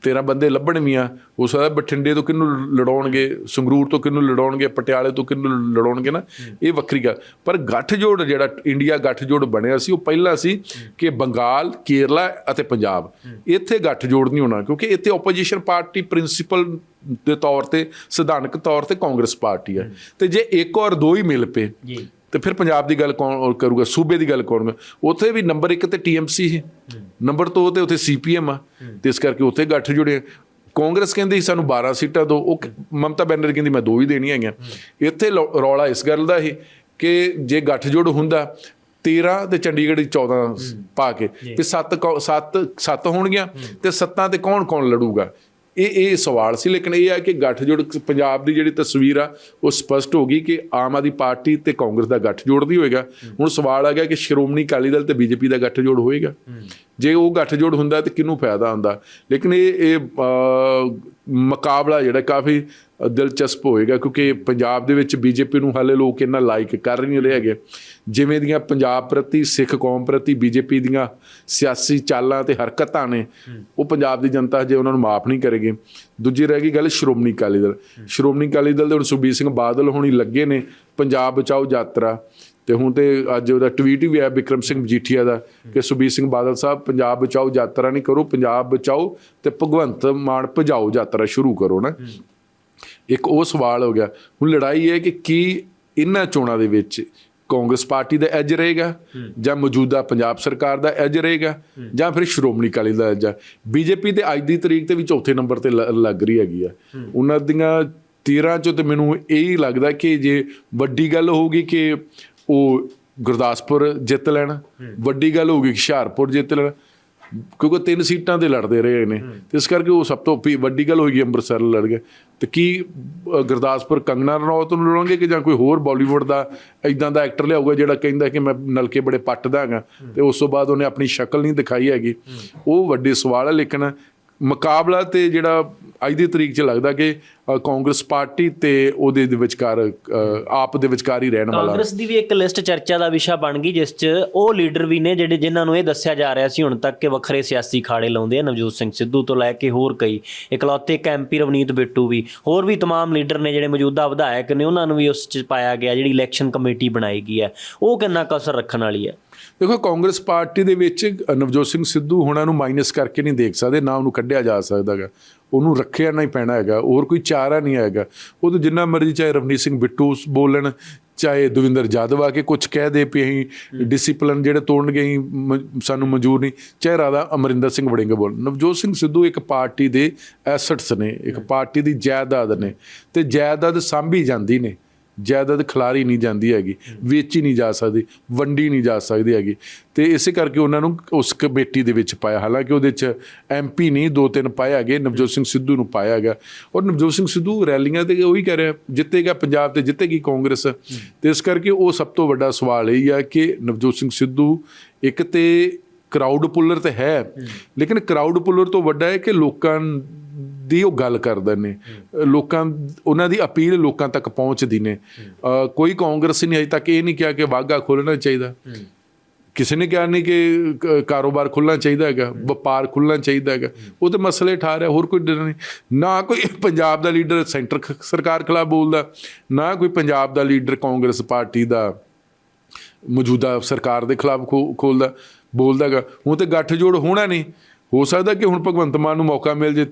13 ਬੰਦੇ ਲੱਭਣ ਵੀ ਆ ਹੋ ਸਕਦਾ ਬਠਿੰਡੇ ਤੋਂ ਕਿਹਨੂੰ ਲੜਾਉਣਗੇ ਸੰਗਰੂਰ ਤੋਂ ਕਿਹਨੂੰ ਲੜਾਉਣਗੇ ਪਟਿਆਲੇ ਤੋਂ ਕਿਹਨੂੰ ਲੜਾਉਣਗੇ ਨਾ ਇਹ ਵੱਖਰੀ ਗੱਲ। ਪਰ ਗੱਠਜੋੜ ਜਿਹੜਾ ਇੰਡੀਆ ਗੱਠਜੋੜ ਬਣਿਆ ਸੀ ਉਹ ਪਹਿਲਾਂ ਸੀ ਕਿ ਬੰਗਾਲ ਕੇਰਲਾ ਅਤੇ ਪੰਜਾਬ। ਇੱਥੇ ਗੱਠਜੋੜ ਨਹੀਂ ਹੋਣਾ ਕਿਉਂਕਿ ਇੱਥੇ ਆਪੋਜੀਸ਼ਨ ਪਾਰਟੀ ਪ੍ਰਿੰਸੀਪਲ ਦੇ ਤੌਰ ਤੇ ਸਿਧਾਂਤਕ ਤੌਰ ਤੇ ਕਾਂਗਰਸ ਪਾਰਟੀ ਹੈ। ਤੇ ਜੇ ਇੱਕ ਔਰ ਦੋ ਹੀ ਮਿਲ ਪਏ ਜੀ। ਤੇ ਫਿਰ ਪੰਜਾਬ ਦੀ ਗੱਲ ਕੌਣ ਕਰੂਗਾ? ਸੂਬੇ ਦੀ ਗੱਲ ਕੌਣ ਕਰੂਗਾ? ਉੱਥੇ ਵੀ ਨੰਬਰ 1 ਤੇ ਟੀਐਮਸੀ ਸੀ। ਨੰਬਰ 2 ਤੇ ਉੱਥੇ ਸੀਪੀਐਮ ਆ। ਤੇ ਇਸ ਕਰਕੇ ਉੱਥੇ ਗੱਠ ਜੁੜੇ ਕਾਂਗਰਸ ਕਹਿੰਦੀ ਸਾਨੂੰ 12 ਸੀਟਾਂ ਦਿਓ। ਉਹ ਮਮਤਾ ਬੈਨਰ ਕਹਿੰਦੀ ਮੈਂ ਦੋ ਹੀ ਦੇਣੀਆਂ ਹੈਗੀਆਂ। ਇੱਥੇ ਰੌਲਾ ਇਸ ਗੱਲ ਦਾ ਸੀ ਕਿ ਜੇ ਗੱਠ ਜੋੜ ਹੁੰਦਾ 13 ਤੇ ਚੰਡੀਗੜ੍ਹ ਦੀ 14 ਪਾ ਕੇ ਤੇ 7 7 7 ਹੋਣਗੀਆਂ ਤੇ 7 ਤੇ ਕੌਣ ਕੌਣ ਲੜੂਗਾ? ਇਹ ਇਹ ਸਵਾਲ ਸੀ ਲੇਕਿਨ ਇਹ ਹੈ ਕਿ ਗੱਠਜੋੜ ਪੰਜਾਬ ਦੀ ਜਿਹੜੀ ਤਸਵੀਰ ਆ ਉਹ ਸਪਸ਼ਟ ਹੋ ਗਈ ਕਿ ਆਮ ਆਦਮੀ ਪਾਰਟੀ ਤੇ ਕਾਂਗਰਸ ਦਾ ਗੱਠਜੋੜ ਨਹੀਂ ਹੋਏਗਾ। ਹੁਣ ਸਵਾਲ ਆ ਗਿਆ ਕਿ ਸ਼੍ਰੋਮਣੀ ਅਕਾਲੀ ਦਲ ਤੇ ਬੀਜੇਪੀ ਦਾ ਗੱਠਜੋੜ ਹੋਏਗਾ। ਜੇ ਉਹ ਗੱਠਜੋੜ ਹੁੰਦਾ ਤੇ ਕਿਹਨੂੰ ਫਾਇਦਾ ਹੁੰਦਾ? ਲੇਕਿਨ ਇਹ ਇਹ ਮੁਕਾਬਲਾ ਜਿਹੜਾ ਕਾਫੀ ਦਿਲਚਸਪ ਹੋਏਗਾ ਕਿਉਂਕਿ ਪੰਜਾਬ ਦੇ ਵਿੱਚ ਬੀਜੇਪੀ ਨੂੰ ਹਾਲੇ ਲੋਕ ਇੰਨਾ ਲਾਈਕ ਕਰ ਨਹੀਂ ਰਹੇ ਹੈਗੇ। ਜਿਵੇਂ ਦੀਆਂ ਪੰਜਾਬ ਪ੍ਰਤੀ ਸਿੱਖ ਕੌਮ ਪ੍ਰਤੀ ਬੀਜੇਪੀ ਦੀਆਂ ਸਿਆਸੀ ਚਾਲਾਂ ਤੇ ਹਰਕਤਾਂ ਨੇ ਉਹ ਪੰਜਾਬ ਦੀ ਜਨਤਾ ਜੇ ਉਹਨਾਂ ਨੂੰ ਮਾਫ ਨਹੀਂ ਕਰੇਗੀ। ਦੂਜੀ ਰਹਿ ਗਈ ਗੱਲ ਸ਼੍ਰੋਮਣੀ ਅਕਾਲੀ ਦਲ। ਸ਼੍ਰੋਮਣੀ ਅਕਾਲੀ ਦਲ ਦੇ ਹੁਣ ਸੁਖਬੀਰ ਸਿੰਘ ਬਾਦਲ ਹੋਣੀ ਲੱਗੇ ਨੇ ਪੰਜਾਬ ਬਚਾਓ ਯਾਤਰਾ। ਤੇ ਹੁਣ ਤੇ ਅੱਜ ਉਹਦਾ ਟਵੀਟ ਵੀ ਆਇਆ ਵਿਕਰਮ ਸਿੰਘ ਮਜੀਠੀਆ ਦਾ ਕਿ ਸੁਬੀਰ ਸਿੰਘ ਬਾਦਲ ਸਾਹਿਬ, ਪੰਜਾਬ ਬਚਾਓ ਯਾਤਰਾ ਨਹੀਂ ਕਰੋ, ਪੰਜਾਬ ਬਚਾਓ ਤੇ ਭਗਵੰਤ ਮਾਨ ਭਜਾਓ ਯਾਤਰਾ ਸ਼ੁਰੂ ਕਰੋ ਨਾ। ਇੱਕ ਉਹ ਸਵਾਲ ਹੋ ਗਿਆ, ਹੁਣ ਲੜਾਈ ਹੈ ਕਿ ਕੀ ਇਹਨਾਂ ਚੋਣਾਂ ਦੇ ਵਿੱਚ ਕਾਂਗਰਸ ਪਾਰਟੀ ਦਾ ਐਜ ਰਹੇਗਾ ਜਾਂ ਮੌਜੂਦਾ ਪੰਜਾਬ ਸਰਕਾਰ ਦਾ ਐਜ ਰਹੇਗਾ ਜਾਂ ਫਿਰ ਸ਼੍ਰੋਮਣੀ ਅਕਾਲੀ ਦਾ ਐਜ ਆ? ਬੀਜੇਪੀ ਤੇ ਅੱਜ ਦੀ ਤਰੀਕ ਤੇ ਵੀ ਚੌਥੇ ਨੰਬਰ ਤੇ ਲ- ਲੱਗ ਰਹੀ ਹੈਗੀ ਆ। ਉਹਨਾਂ ਦੀਆਂ 13 ਚੋਂ ਤੇ ਮੈਨੂੰ ਇਹ ਹੀ ਲੱਗਦਾ ਕਿ ਜੇ ਵੱਡੀ ਗੱਲ ਹੋਊਗੀ ਕਿ ਉਹ ਗੁਰਦਾਸਪੁਰ ਜਿੱਤ ਲੈਣ ਵੱਡੀ ਗੱਲ ਹੋਊਗੀ ਕਿ ਹੁਸ਼ਿਆਰਪੁਰ ਜਿੱਤ ਲੈਣ ਕਿਉਂਕਿ ਤਿੰਨ ਸੀਟਾਂ ਤੇ ਲੜਦੇ ਰਹੇ ਨੇ। ਤੇ ਇਸ ਕਰਕੇ ਉਹ ਸਭ ਤੋਂ ਵੱਡੀ ਗੱਲ ਹੋਏਗੀ ਅੰਮ੍ਰਿਤਸਰ ਲੜ ਗਏ। ਤੇ ਕੀ ਗੁਰਦਾਸਪੁਰ ਕੰਗਨਾ ਰਣੌਤ ਨੂੰ ਲੜਾਂਗੇ ਕਿ ਜਾਂ ਕੋਈ ਹੋਰ ਬਾਲੀਵੁੱਡ ਦਾ ਇਦਾਂ ਦਾ ਐਕਟਰ ਲਿਆਊਗਾ ਜਿਹੜਾ ਕਹਿੰਦਾ ਕਿ ਮੈਂ ਨਲਕੇ ਬੜੇ ਪੱਟਦਾ ਹੈਗਾ ਤੇ ਉਸ ਤੋਂ ਬਾਅਦ ਉਹਨੇ ਆਪਣੀ ਸ਼ਕਲ ਨਹੀਂ ਦਿਖਾਈ ਹੈਗੀ। ਉਹ ਵੱਡੇ ਸਵਾਲ ਹੈ ਲੇਕਿਨ ਮੁਕਾਬਲਾ ਤੇ ਜਿਹੜਾ ਅੱਜ ਦੀ ਤਰੀਕ 'ਚ ਲੱਗਦਾ ਕਿ ਅ, ਕਾਂਗਰਸ ਪਾਰਟੀ ਤੇ ਉਹਦੇ ਦੇ ਵਿਚਕਾਰ ਅ, ਆਪ ਦੇ ਵਿਚਕਾਰ ਹੀ ਰਹਿਣ ਵਾਲਾ ਕਾਂਗਰਸ ਦੀ ਵੀ ਇੱਕ ਲਿਸਟ ਚਰਚਾ ਦਾ ਵਿਸ਼ਾ ਬਣ ਗਈ ਜਿਸ 'ਚ ਉਹ ਲੀਡਰ ਵੀ ਨੇ ਜਿਹੜੇ ਜਿਨ੍ਹਾਂ ਨੂੰ ਇਹ ਦੱਸਿਆ ਜਾ ਰਿਹਾ ਸੀ ਹੁਣ ਤੱਕ ਕਿ ਵੱਖਰੇ ਸਿਆਸੀ ਖਾੜੇ ਲਾਉਂਦੇ ਆ ਨਵਜੋਤ ਸਿੰਘ ਸਿੱਧੂ ਤੋਂ ਲੈ ਕੇ ਹੋਰ ਕਈ ਇਕਲੌਤੇ ਇੱਕ ਐਮਪੀ ਰਵਨੀਤ ਬਿੱਟੂ ਵੀ ਹੋਰ ਵੀ तमाम ਲੀਡਰ ਨੇ ਜਿਹੜੇ ਮੌਜੂਦਾ ਵਿਧਾਇਕ ਨੇ ਉਹਨਾਂ ਨੂੰ ਵੀ ਉਸ 'ਚ ਪਾਇਆ ਗਿਆ ਜਿਹੜੀ ਇਲੈਕਸ਼ਨ ਕਮੇਟੀ ਬਣਾਈ ਗਈ ਹੈ ਉਹ ਕਿੰਨਾ ਕਸਰ ਰੱਖਣ ਵਾਲੀ ਹੈ ਦੇਖੋ ਕਾਂਗਰਸ ਪਾਰਟੀ ਦੇ ਵਿੱਚ ਨਵਜੋਤ ਸਿੰਘ ਸਿੱਧੂ ਹੁਣਾਂ ਨੂੰ ਮਾਈਨਸ ਕਰਕੇ ਨਹੀਂ ਦੇਖ ਸਕਦੇ ਨਾ ਉਹਨੂੰ ਕੱਢਿਆ ਜਾ ਸਕਦਾਗਾ ਉਹਨੂੰ ਰੱਖਿਆ ਨਹੀਂ ਪੈਣਾ ਹੈਗਾ ਹੋਰ ਕੋਈ ਚਾਰਾ ਨਹੀਂ ਹੈਗਾ। ਉਹ ਤਾਂ ਜਿੰਨਾ ਮਰਜ਼ੀ ਚਾਹੇ ਰਵਨੀਤ ਸਿੰਘ ਬਿੱਟੂ ਬੋਲਣ ਚਾਹੇ ਦਵਿੰਦਰ ਜਾਦਵ ਆ ਕੇ ਕੁਝ ਕਹਿ ਦੇ ਵੀ ਅਸੀਂ ਡਿਸਪਲਿਨ ਜਿਹੜੇ ਤੋੜਨਗੇ ਅਸੀਂ ਮ- ਸਾਨੂੰ ਮਨਜ਼ੂਰ ਨਹੀਂ। ਚਾਹੇ ਰਾਦਾ ਅਮਰਿੰਦਰ ਸਿੰਘ ਵੜਿੰਗ ਬੋਲ ਨਵਜੋਤ ਸਿੰਘ ਸਿੱਧੂ ਇੱਕ ਪਾਰਟੀ ਦੇ ਐਸੈਟਸ ਨੇ ਇੱਕ ਪਾਰਟੀ ਦੀ ਜਾਇਦਾਦ ਨੇ ਤੇ ਜਾਇਦਾਦ ਸਾਂਭੀ ਜਾਂਦੀ ਨੇ। ਜਾਇਦਾਦ ਖਿਲਾਰੀ ਨਹੀਂ ਜਾਂਦੀ ਹੈਗੀ, ਵੇਚੀ ਨਹੀਂ ਜਾ ਸਕਦੀ, ਵੰਡੀ ਨਹੀਂ ਜਾ ਸਕਦੀ ਹੈਗੀ। ਤੇ ਇਸੇ ਕਰਕੇ ਉਹਨਾਂ ਨੂੰ ਉਸ ਕਮੇਟੀ ਦੇ ਵਿੱਚ ਪਾਇਆ। ਹਾਲਾਂਕਿ ਉਹਦੇ ਵਿੱਚ ਐਮਪੀ ਨਹੀਂ, ਦੋ ਤਿੰਨ ਪਾਏ ਹੈਗੇ, ਨਵਜੋਤ ਸਿੰਘ ਸਿੱਧੂ ਨੂੰ ਪਾਇਆ ਹੈਗਾ। ਔਰ ਨਵਜੋਤ ਸਿੰਘ ਸਿੱਧੂ ਰੈਲੀਆਂ ਤੇ ਉਹੀ ਕਹਿ ਰਿਹਾ, ਜਿੱਤੇਗਾ ਪੰਜਾਬ ਤੇ ਜਿੱਤੇਗੀ ਕਾਂਗਰਸ। ਤੇ ਇਸ ਕਰਕੇ ਉਹ ਸਭ ਤੋਂ ਵੱਡਾ ਸਵਾਲ ਇਹ ਹੀ ਆ ਕਿ ਨਵਜੋਤ ਸਿੰਘ ਸਿੱਧੂ ਇੱਕ ਤੇ ਕਰਾਊਡ ਪੁੱਲਰ ਤੇ ਹੈ, ਲੇਕਿਨ ਕਰਾਊਡ ਪੁੱਲਰ ਤੋਂ ਵੱਡਾ ਹੈ ਕਿ ਲੋਕਾਂ ਦੀ ਉਹ ਗੱਲ ਕਰਦੇ ਨੇ। ਲੋਕਾਂ ਉਹਨਾਂ ਦੀ ਅਪੀਲ ਲੋਕਾਂ ਤੱਕ ਪਹੁੰਚਦੀ ਨੇ। ਕੋਈ ਕਾਂਗਰਸੀ ਨਹੀਂ ਅਜੇ ਤੱਕ ਇਹ ਨਹੀਂ ਕਿਹਾ ਕਿ ਵਾਗਾ ਖੋਲਣਾ ਚਾਹੀਦਾ। ਕਿਸੇ ਨੇ ਕਿਹਾ ਨਹੀਂ ਕਿ ਕਾਰੋਬਾਰ ਖੁੱਲਣਾ ਚਾਹੀਦਾ ਹੈਗਾ, ਵਪਾਰ ਖੁੱਲਣਾ ਚਾਹੀਦਾ ਹੈਗਾ। ਉਹ ਤੇ ਮਸਲੇ ਠਾ ਰਿਹਾ ਹੋਰ ਕੋਈ ਡਰ ਨਹੀਂ। ਨਾ ਕੋਈ ਪੰਜਾਬ ਦਾ ਲੀਡਰ ਸੈਂਟਰ ਸਰਕਾਰ ਖਿਲਾਫ ਬੋਲਦਾ, ਨਾ ਕੋਈ ਪੰਜਾਬ ਦਾ ਲੀਡਰ ਕਾਂਗਰਸ ਪਾਰਟੀ ਦਾ ਮੌਜੂਦਾ ਸਰਕਾਰ ਦੇ ਖਿਲਾਫ ਖੋਲਦਾ ਬੋਲਦਾਗਾ ਹੁਣ ਤੇ ਗੱਠਜੋੜ ਹੋਣਾ ਨਹੀਂ। ਹੋ ਸਕਦਾ ਕਿ ਹੁਣ ਭਗਵੰਤ ਮਾਨ ਨੂੰ ਮੌਕਾ ਮਿਲ ਜੇ।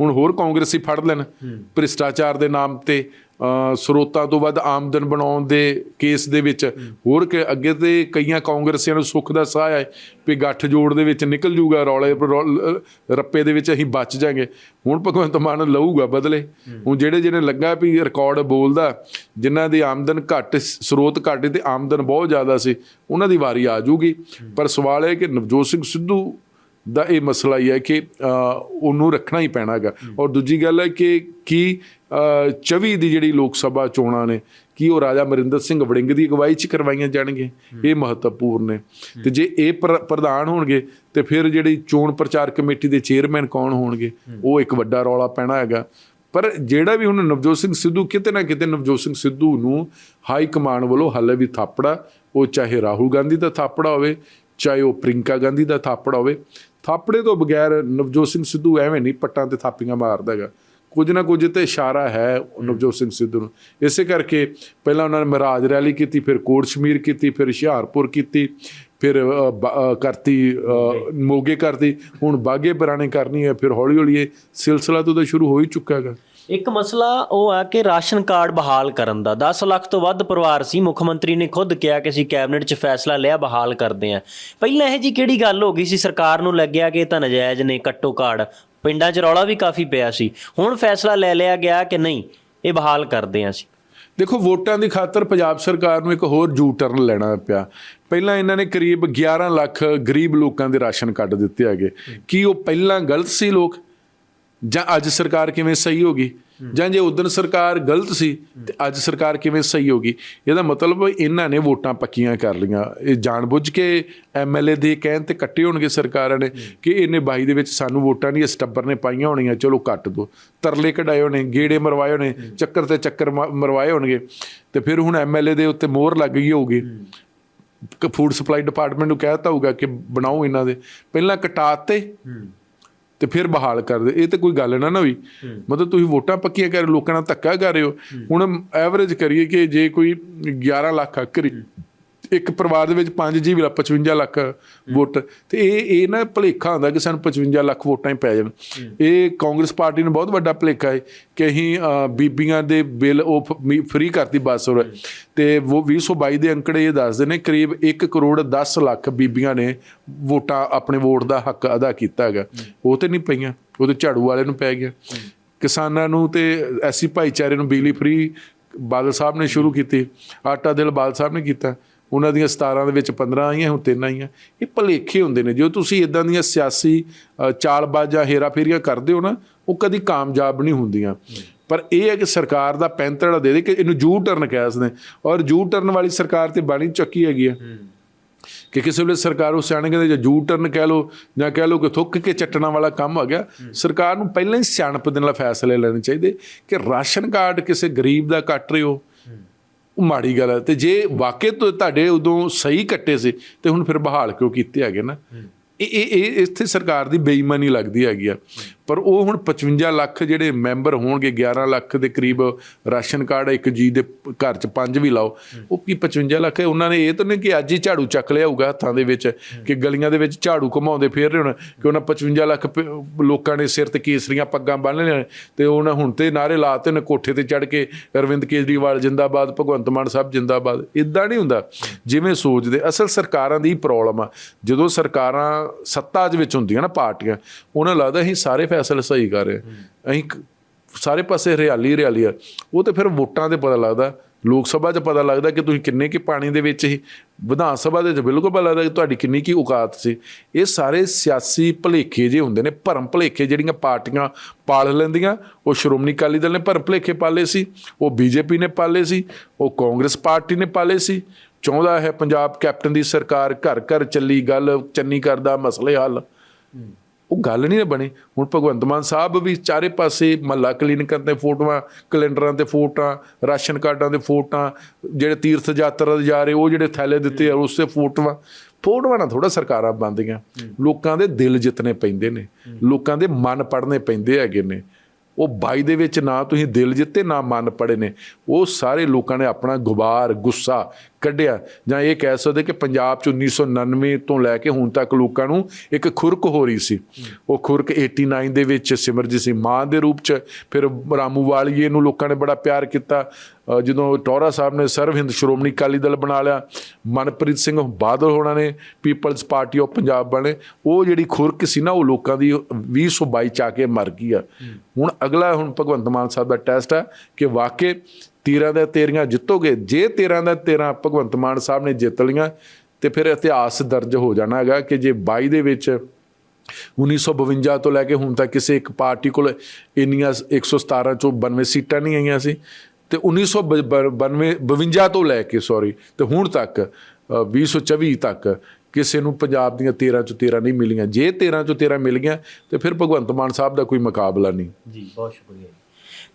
ਹੁਣ ਹੋਰ ਕਾਂਗਰਸੀ ਫੜ ਲੈਣ। ਭ੍ਰਿਸ਼ਟਾਚਾਰ ਦੇ ਨਾਮ ਤੇ ਸਰੋਤਾਂ ਤੋਂ ਵੱਧ ਆਮਦਨ ਬਣਾਉਣ ਦੇ ਕੇਸ ਦੇ ਵਿੱਚ ਹੋਰ ਕਿ ਅੱਗੇ ਤੇ ਕਈਆਂ ਕਾਂਗਰਸੀਆਂ ਨੂੰ ਸੁੱਖ ਦਾ ਸਾਹ ਹੈ ਵੀ ਗੱਠਜੋੜ ਦੇ ਵਿੱਚ ਨਿਕਲ ਜੂਗਾ ਰੌਲੇ ਰੌਲ- ਰੱਪੇ ਦੇ ਵਿੱਚ ਅਸੀਂ ਬਚ ਜਾਾਂਗੇ। ਹੁਣ ਭਗਵੰਤ ਮਾਨ ਲਊਗਾ ਬਦਲੇ। ਹੁਣ ਜਿਹੜੇ ਜਿਹੜੇ ਲੱਗਾ ਵੀ ਰਿਕਾਰਡ ਬੋਲਦਾ ਜਿਨ੍ਹਾਂ ਦੀ ਆਮਦਨ ਘੱਟ ਸਰੋਤ ਘੱਟ ਤੇ ਆਮਦਨ ਬਹੁਤ ਜ਼ਿਆਦਾ ਸੀ ਉਹਨਾਂ ਦੀ ਵਾਰੀ ਆ ਜੂਗੀ। ਪਰ ਸਵਾਲ ਹੈ ਕਿ ਨਵਜੋਤ ਸਿੰਘ ਸਿੱਧੂ ਦਾ ਇਹ ਮਸਲਾ ਹੀ ਹੈ ਕਿ ਉਹਨੂੰ ਰੱਖਣਾ ਹੀ ਪੈਣਾ ਹੈਗਾ। ਔਰ ਦੂਜੀ ਗੱਲ ਹੈ ਕਿ ਕੀ ਅ, 24 ਦੀ ਜਿਹੜੀ ਲੋਕ ਸਭਾ ਚੋਣਾਂ ਨੇ ਕੀ ਉਹ ਰਾਜਾ ਮਰਿੰਦਰ ਸਿੰਘ ਵੜਿੰਗ ਦੀ ਅਗਵਾਈ 'ਚ ਕਰਵਾਈਆਂ ਜਾਣਗੀਆਂ? ਇਹ ਮਹੱਤਵਪੂਰਨ ਨੇ। ਤੇ ਜੇ ਇਹ ਪ੍ਰ- ਪ੍ਰਧਾਨ ਹੋਣਗੇ ਤੇ ਫਿਰ ਜਿਹੜੀ ਚੋਣ ਪ੍ਰਚਾਰ ਕਮੇਟੀ ਦੇ ਚੇਅਰਮੈਨ ਕੌਣ ਹੋਣਗੇ? ਉਹ ਇੱਕ ਵੱਡਾ ਰੌਲਾ ਪੈਣਾ ਹੈਗਾ। ਪਰ ਜਿਹੜਾ ਵੀ ਹੁਣ ਨਵਜੋਤ ਸਿੰਘ ਸਿੱਧੂ ਕਿਤੇ ਨਾ ਕਿਤੇ ਨਵਜੋਤ ਸਿੰਘ ਸਿੱਧੂ ਨੂੰ ਹਾਈ ਕਮਾਂਡ ਵੱਲੋਂ ਹਾਲੇ ਵੀ ਥਾਪੜਾ ਉਹ ਚਾਹੇ ਰਾਹੁਲ ਗਾਂਧੀ ਦਾ ਥਾਪੜਾ ਹੋਵੇ ਚਾਹੇ ਉਹ ਪ੍ਰਿੰਕਾ ਗਾਂਧੀ ਦਾ ਥਾਪੜਾ ਹੋਵੇ ਥਾਪੜੇ ਤੋਂ ਬਗੈਰ ਨਵਜੋਤ ਸਿੰਘ ਸਿੱਧੂ ਐਵੇਂ ਨਹੀਂ ਪੱਟਾਂ ਤੇ ਥਾਪੀਆਂ ਮਾਰਦਾ ਹੈਗਾ। ਕੁਝ ਨਾ ਕੁਝ ਤੇ ਇਸ਼ਾਰਾ ਹੈ ਨਵਜੋਤ ਸਿੰਘ ਸਿੱਧੂ ਨੂੰ। ਇਸੇ ਕਰਕੇ ਪਹਿਲਾਂ ਉਹਨਾਂ ਨੇ ਮਹਾਰਾਜ ਰੈਲੀ ਕੀਤੀ ਫਿਰ ਕੋਟ ਸ਼ਮੀਰ ਕੀਤੀ ਫਿਰ ਹੁਸ਼ਿਆਰਪੁਰ ਕੀਤੀ ਫਿਰ ਅ, ਕਰਤੀ ਮੋਗੇ ਕਰਤੀ। ਹੁਣ ਬਾਗੇ ਪੁਰਾਣੇ ਕਰਨੀ ਹੈ ਫਿਰ ਹੌਲੀ ਹੌਲੀ ਇਹ ਸਿਲਸਿਲਾ ਤੋਂ ਤਾਂ ਸ਼ੁਰੂ ਹੋ ਹੀ ਚੁੱਕਾ ਹੈਗਾ। ਇੱਕ ਮਸਲਾ ਉਹ ਆ ਕਿ ਰਾਸ਼ਨ ਕਾਰਡ ਬਹਾਲ ਕਰਨ ਦਾ। 10 ਲੱਖ ਤੋਂ ਵੱਧ ਪਰਿਵਾਰ ਸੀ, ਮੁੱਖ ਮੰਤਰੀ ਨੇ ਖੁਦ ਕਿਹਾ ਕਿ ਅਸੀਂ ਕੈਬਨਿਟ 'ਚ ਫੈਸਲਾ ਲਿਆ, ਬਹਾਲ ਕਰਦੇ ਆਂ ਪਹਿਲਾਂ ਇਹ ਜੀ ਕਿਹੜੀ ਗੱਲ ਹੋ ਗਈ ਸੀ? ਸਰਕਾਰ ਨੂੰ ਲੱਗਿਆ ਕਿ ਇਹ ਤਾਂ ਨਜਾਇਜ਼ ਨੇ ਕੱਟੋ ਕਾਰਡ ਪਿੰਡਾਂ 'ਚ ਰੌਲਾ ਵੀ ਕਾਫੀ ਪਿਆ ਸੀ। ਹੁਣ ਫੈਸਲਾ ਲੈ ਲਿਆ ਗਿਆ ਕਿ ਨਹੀਂ, ਇਹ ਬਹਾਲ ਕਰਦੇ ਆਂ ਅਸੀਂ। ਦੇਖੋ, ਵੋਟਾਂ ਦੀ ਖਾਤਰ ਪੰਜਾਬ ਸਰਕਾਰ ਨੂੰ ਇੱਕ ਹੋਰ ਜੂ ਟਰਨ ਲੈਣਾ ਪਿਆ। ਪਹਿਲਾਂ ਇਹਨਾਂ ਨੇ ਕਰੀਬ 11 ਲੱਖ ਗਰੀਬ ਲੋਕਾਂ ਦੇ ਰਾਸ਼ਨ ਕੱਢ ਦਿੱਤੇ ਹੈਗੇ। ਕੀ ਉਹ ਪਹਿਲਾਂ ਗਲਤ ਸੀ ਲੋਕ? ਜਾਂ ਅੱਜ ਸਰਕਾਰ ਕਿਵੇਂ ਸਹੀ ਹੋ ਗਈ? ਜਾਂ ਜੇ ਉਦੋਂ ਸਰਕਾਰ ਗਲਤ ਸੀ, ਤੇ ਅੱਜ ਸਰਕਾਰ ਕਿਵੇਂ ਸਹੀ ਹੋ ਗਈ? ਇਹਦਾ ਮਤਲਬ ਇਹਨਾਂ ਨੇ ਵੋਟਾਂ ਪੱਕੀਆਂ ਕਰ ਲੀਆਂ ਇਹ ਜਾਣਬੁੱਝ ਕੇ ਐਮਐਲਏ ਦੇ ਕਹਿਣ ਤੇ ਕੱਟੇ ਹੋਣਗੇ ਸਰਕਾਰਾਂ ਨੇ ਕਿ ਇਹਨੇ ਬਾਈ ਦੇ ਵਿੱਚ ਸਾਨੂੰ ਵੋਟਾਂ ਨਹੀਂ, ਇਸ ਟੱਬਰ ਨੇ ਪਾਈਆਂ ਹੋਣੀਆਂ। ਚਲੋ ਕੱਟ ਦੋ। ਤਰਲੇ ਕਢਾਏ ਹੋਣੇ, ਗੇੜੇ ਮਰਵਾਏ ਹੋਣੇ, ਚੱਕਰ ਤੇ ਚੱਕਰ ਮ- ਮਰਵਾਏ ਹੋਣਗੇ। ਤੇ ਫਿਰ ਹੁਣ ਐਮਐਲਏ ਦੇ ਉੱਤੇ ਮੋਹਰ ਲੱਗ ਗਈ ਹੋਊਗੀ। ਫੂਡ ਸਪਲਾਈ ਡਿਪਾਰਟਮੈਂਟ ਨੂੰ ਕਹਿਤਾ ਹੋਊਗਾ ਕਿ ਬਣਾਓ ਇਹਨਾਂ ਦੇ। ਪਹਿਲਾਂ ਕਟਾਤੇ ਤੇ ਫਿਰ ਬਹਾਲ ਕਰ ਦੇ। ਇਹ ਤੇ ਕੋਈ ਗੱਲ ਨਾ ਨਾ ਵੀ ਮਤਲਬ ਤੁਸੀਂ ਵੋਟਾਂ ਪੱਕੀਆਂ ਕਰ ਲੋਕਾਂ ਨਾਲ ਧੱਕਾ ਕਰ ਰਹੇ ਹੋ। ਹੁਣ ਐਵਰੇਜ ਕਰੀਏ ਕਿ ਜੇ ਕੋਈ 11 ਲੱਖ ਆ ਇੱਕ ਪਰਿਵਾਰ ਦੇ ਵਿੱਚ ਪੰਜ ਜੀ ਵੀ 55 ਲੱਖ ਵੋਟ। ਤੇ ਇਹ ਇਹ ਨਾ ਭਲੇਖਾ ਹੁੰਦਾ ਕਿ ਸਾਨੂੰ 55 ਲੱਖ ਵੋਟਾਂ ਹੀ ਪੈ ਜਾਣ। ਇਹ ਕਾਂਗਰਸ ਪਾਰਟੀ ਨੂੰ ਬਹੁਤ ਵੱਡਾ ਭਲੇਖਾ ਹੈ ਕਿ ਅਸੀਂ ਬੀਬੀਆਂ ਦੇ ਬਿੱਲ ਉਹ ਫ੍ਰੀ ਕਰਤੀ ਬੱਸ ਹੋਰ। ਤੇ ਉਹ 2022 ਦੇ ਅੰਕੜੇ ਇਹ ਦੱਸਦੇ ਨੇ ਕਰੀਬ 1 ਕਰੋੜ 10 ਲੱਖ ਬੀਬੀਆਂ ਨੇ ਵੋਟਾਂ ਆਪਣੇ ਵੋਟ ਦਾ ਹੱਕ ਅਦਾ ਕੀਤਾ ਹੈਗਾ। ਉਹ ਤੇ ਨਹੀਂ ਪਈਆਂ ਉਹ ਤੇ ਝਾੜੂ ਵਾਲੇ ਨੂੰ ਪੈ ਗਿਆ। ਕਿਸਾਨਾਂ ਨੂੰ ਤੇ ਐਸੀ ਭਾਈਚਾਰੇ ਨੂੰ ਬਿਜਲੀ ਫ੍ਰੀ ਬਾਦਲ ਸਾਹਿਬ ਨੇ ਸ਼ੁਰੂ ਕੀਤੀ ਆਟਾ ਦਿਲ ਬਾਦਲ ਸਾਹਿਬ ਨੇ ਕੀਤਾ। ਉਹਨਾਂ ਦੀਆਂ 17 ਦੇ ਵਿੱਚ 15 ਆਈਆਂ ਹੁਣ ਤਿੰਨ ਆਈਆਂ। ਇਹ ਭਲੇਖੇ ਹੁੰਦੇ ਨੇ। ਜੋ ਤੁਸੀਂ ਇਦਾਂ ਦੀਆਂ ਸਿਆਸੀ ਚਾਲਬਾਜ਼ਾਂ ਹੇਰਾਫੇਰੀਆਂ ਕਰਦੇ ਹੋ ਨਾ ਉਹ ਕਦੀ ਕਾਮਯਾਬ ਨਹੀਂ ਹੁੰਦੀਆਂ। ਪਰ ਇਹ ਹੈ ਕਿ ਸਰਕਾਰ ਦਾ ਪੈਂਤੜਾ ਦੇ ਦੇ ਕਿ ਇਹਨੂੰ ਜੂ ਟਰਨ ਕਹਿ ਸਕਦੇ ਔਰ ਜੂ ਟਰਨ ਵਾਲੀ ਸਰਕਾਰ ਤੇ ਬਾਣੀ ਚੱਕੀ ਹੈਗੀ ਆ। ਕਿ ਕਿਸੇ ਵੇਲੇ ਸਰਕਾਰ ਉਹ ਸਿਆਣੇ ਕਹਿੰਦੇ ਜਾਂ ਜੂ ਟਰਨ ਕਹਿ ਲੋ ਜਾਂ ਕਹਿ ਲੋ ਕਿ ਥੁੱਕ ਕੇ ਚੱਟਣਾ ਵਾਲਾ ਕੰਮ ਹੋ। ਗਿਆ ਸਰਕਾਰ ਨੂੰ ਪਹਿਲਾਂ ਹੀ ਸਿਆਣਪ ਦੇ ਨਾਲ ਫੈਸਲੇ ਲੈਣੇ ਚਾਹੀਦੇ ਕਿ ਰਾਸ਼ਨ ਕਾਰਡ ਕਿਸੇ ਗਰੀਬ ਦਾ ਕੱਟ ਰਹੇ ਹੋ ਉਹ ਮਾੜੀ ਗੱਲ ਹੈ। ਤੇ ਜੇ ਵਾਕਈ ਤੋਂ ਤੁਹਾਡੇ ਉਦੋਂ ਸਹੀ ਕੱਟੇ ਸੀ ਤੇ ਹੁਣ ਫਿਰ ਬਹਾਲ ਕਿਉਂ ਕੀਤੇ ਹੈਗੇ ਨਾ? ਇਹ ਇਹ ਇਹ ਇੱਥੇ ਸਰਕਾਰ ਦੀ ਬੇਈਮਾਨੀ ਲੱਗਦੀ ਹੈਗੀ ਆ। ਪਰ ਉਹ ਹੁਣ 55 ਲੱਖ ਜਿਹੜੇ ਮੈਂਬਰ ਹੋਣਗੇ 11 ਲੱਖ ਦੇ ਕਰੀਬ ਰਾਸ਼ਨ ਕਾਰਡ ਇੱਕ ਜੀ ਦੇ ਘਰ ਚ ਪੰਜ ਵੀ ਲਾਓ, ਉਹ ਕੀ 55 ਲੱਖ ਹੈ? ਉਹਨਾਂ ਨੇ ਇਹ ਤਾਂ ਨਹੀਂ ਕਿ ਅੱਜ ਹੀ ਝਾੜੂ ਚੱਕ ਲਿਆ ਹੋਊਗਾ ਹੱਥਾਂ ਦੇ ਵਿੱਚ ਕਿ ਗਲੀਆਂ ਦੇ ਵਿੱਚ ਝਾੜੂ ਘਮਾਉਂਦੇ ਫੇਰ ਰਹੇ ਹੋਣ ਕਿ ਉਹਨਾਂ 55 ਲੱਖ ਪ- ਲੋਕਾਂ ਨੇ ਸਿਰ ਤੇ ਕੇਸਰੀਆਂ ਪੱਗਾਂ ਬੰਨ ਲਈਆਂ ਤੇ ਉਹਨਾਂ ਹੁਣ ਤੇ ਨਾਰੇ ਲਾਤੇ ਨੇ ਕੋਠੇ ਤੇ ਚੜ ਕੇ ਅਰਵਿੰਦ ਕੇਜਰੀਵਾਲ ਜਿੰਦਾਬਾਦ, ਭਗਵੰਤ ਮਾਨ ਸਾਹਿਬ ਜਿੰਦਾਬਾਦ ਇਦਾਂ ਨਹੀਂ ਹੁੰਦਾ। ਜਿਵੇਂ ਸੋਚਦੇ, ਅਸਲ ਸਰਕਾਰਾਂ ਦੀ ਪ੍ਰੋਬਲਮ ਆ। ਜਦੋਂ ਸਰਕਾਰਾਂ ਸੱਤਾ ਦੇ ਵਿੱਚ ਹੁੰਦੀਆਂ ਨਾ ਪਾਰਟੀਆਂ, ਉਹਨਾਂ ਲੱਗਦਾ ਅਸੀਂ ਸਾਰੇ ਅਸਲ ਸਹੀ ਕਰ ਰਿਹਾ ਅਸੀਂ ਸਾਰੇ ਪਾਸੇ ਹਰਿਆਲੀ ਹਰਿਆਲੀ ਆ। ਉਹ ਤੇ ਫਿਰ ਵੋਟਾਂ ਤੇ ਪਤਾ ਲੱਗਦਾ। ਲੋਕ ਸਭਾ 'ਚ ਪਤਾ ਲੱਗਦਾ ਕਿ ਤੁਸੀਂ ਕਿੰਨੇ ਕੀ ਪਾਣੀ ਦੇ ਵਿੱਚ ਹੀ ਵਿਧਾਨ ਸਭਾ ਦੇ ਵਿੱਚ ਬਿਲਕੁਲ ਪਤਾ ਲੱਗਦਾ ਕਿ ਤੁਹਾਡੀ ਕਿੰਨੀ ਕੀ ਔਕਾਤ ਸੀ। ਇਹ ਸਾਰੇ ਸਿਆਸੀ ਭਲੇਖੇ ਜੇ ਹੁੰਦੇ ਨੇ, ਭਰਮ ਭਲੇਖੇ ਜਿਹੜੀਆਂ ਪਾਰਟੀਆਂ ਪਾਲ ਲੈਂਦੀਆਂ। ਉਹ ਸ਼੍ਰੋਮਣੀ ਅਕਾਲੀ ਦਲ ਨੇ ਭਰਮ ਭਲੇਖੇ ਪਾਲੇ ਸੀ। ਉਹ ਬੀਜੇਪੀ ਨੇ ਪਾਲੇ ਸੀ। ਉਹ ਕਾਂਗਰਸ ਪਾਰਟੀ ਨੇ ਪਾਲੇ ਸੀ। ਚਾਹੁੰਦਾ ਹੈ ਪੰਜਾਬ ਕੈਪਟਨ ਦੀ ਸਰਕਾਰ ਘਰ ਘਰ ਚੱਲੀ ਗੱਲ, ਚੰਨੀ ਕਰਦਾ ਮਸਲੇ ਹੱਲ। ਉਹ ਗੱਲ ਨਹੀਂ ਬਣੀ। ਹੁਣ ਭਗਵੰਤ ਮਾਨ ਸਾਹਿਬ ਵੀ ਚਾਰੇ ਪਾਸੇ ਮਹੱਲਾ ਕਲੀਨਿਕਾਂ ਤੇ ਫੋਟੋਆਂ, ਕੈਲੰਡਰਾਂ ਤੇ ਫੋਟੋਆਂ, ਰਾਸ਼ਨ ਕਾਰਡਾਂ ਦੇ ਫੋਟੋਆਂ, ਜਿਹੜੇ ਤੀਰਥ ਯਾਤਰਾ ਤੇ ਜਾ ਰਹੇ, ਉਹ ਜਿਹੜੇ ਥੈਲੇ ਦਿੱਤੇ ਆ, ਉਸ ਤੇ ਫੋਟੋਆਂ। ਫੋਟੋਆਂ ਨਾਲ ਥੋੜਾ ਸਰਕਾਰਾਂ ਬੰਦੀਆਂ ਲੋਕਾਂ ਦੇ ਦਿਲ ਜਿੱਤਨੇ ਪੈਂਦੇ ਨੇ। ਲੋਕਾਂ ਦੇ ਮਨ ਪੜਨੇ ਪੈਂਦੇ ਹੈਗੇ ਨੇ। ਉਹ ਬਾਈ ਦੇ ਵਿੱਚ ਨਾ ਤੁਸੀਂ ਦਿਲ ਜਿੱਤੇ, ਨਾ ਮਨ ਪੜੇ ਨੇ। ਉਹ ਸਾਰੇ ਲੋਕਾਂ ਨੇ ਆਪਣਾ ਗੁਬਾਰ, ਗੁੱਸਾ ਕੱਢਿਆ ਜਾਂ ਇਹ ਕਹਿ ਸਕਦੇ ਕਿ ਪੰਜਾਬ ਚ 1999 ਤੋਂ ਲੈ ਕੇ ਹੁਣ ਤੱਕ ਲੋਕਾਂ ਨੂੰ ਇੱਕ ਖੁਰਕ ਹੋ ਰਹੀ ਸੀ। ਉਹ ਖੁਰਕ 89 ਦੇ ਵਿੱਚ ਸਿਮਰਜੀਤ ਸਿੰਘ ਮਾਨ ਦੇ ਰੂਪ ਚ ਫਿਰ ਰਾਮੂ ਵਾਲੀਏ ਨੂੰ ਲੋਕਾਂ ਨੇ ਬੜਾ ਪਿਆਰ ਕੀਤਾ। ਜਦੋਂ ਟੋਰਾ ਸਾਹਿਬ ਨੇ ਸਰਵ ਹਿੰਦ ਸ਼੍ਰੋਮਣੀ ਅਕਾਲੀ ਦਲ ਬਣਾ ਲਿਆ ਮਨਪ੍ਰੀਤ ਸਿੰਘ ਬਾਦਲ ਹੋਣਾ ਨੇ ਪੀਪਲਜ਼ ਪਾਰਟੀ ਆਫ ਪੰਜਾਬ ਬਣੇ ਉਹ ਜਿਹੜੀ ਖੁਰਕ ਸੀ ਨਾ ਉਹ ਲੋਕਾਂ ਦੀ 2022 ਚ ਆ ਕੇ ਮਰ ਗਈ ਆ। ਹੁਣ ਅਗਲਾ ਹੁਣ ਭਗਵੰਤ ਮਾਨ ਸਾਹਿਬ ਦਾ ਟੈਸਟ ਹੈ ਕਿ ਵਾਕਈ ਤੀਰਾਂ ਦਾ ਤੇਰੀਆਂ ਜਿੱਤੋਗੇ ਜੇ ਤੇਰਾਂ ਦਾ ਤੇਰਾਂ ਭਗਵੰਤ ਮਾਨ ਸਾਹਿਬ ਨੇ ਜਿੱਤ ਲੀਆਂ ਤੇ ਫਿਰ ਇਤਿਹਾਸ ਦਰਜ ਹੋ ਜਾਣਾ ਹੈਗਾ ਕਿ ਜੇ 22 ਦੇ ਵਿੱਚ 1952 ਤੋਂ ਲੈ ਕੇ ਹੁਣ ਤੱਕ ਕਿਸੇ ਇੱਕ ਪਾਰਟੀ ਕੋਲ ਇੰਨੀਆਂ 117 ਚੋਂ 92 ਸੀਟਾਂ ਨਹੀਂ ਆਈਆਂ ਸੀ ਤੇ 1992 52 ਤੋਂ ਲੈ ਕੇ ਸੌਰੀ ਤੇ ਹੁਣ ਤੱਕ ਅ, 2024 ਤੱਕ ਕਿਸੇ ਨੂੰ ਪੰਜਾਬ ਦੀਆਂ 13 ਚੋਂ 13 ਨਹੀਂ ਮਿਲੀਆਂ। ਜੇ 13 ਚੋਂ 13 ਮਿਲ ਗਿਆ ਤੇ ਫਿਰ ਭਗਵੰਤ ਮਾਨ ਸਾਹਿਬ ਦਾ ਕੋਈ ਮੁਕਾਬਲਾ ਨਹੀਂ। ਜੀ ਬਹੁਤ ਸ਼ੁਕਰੀਆ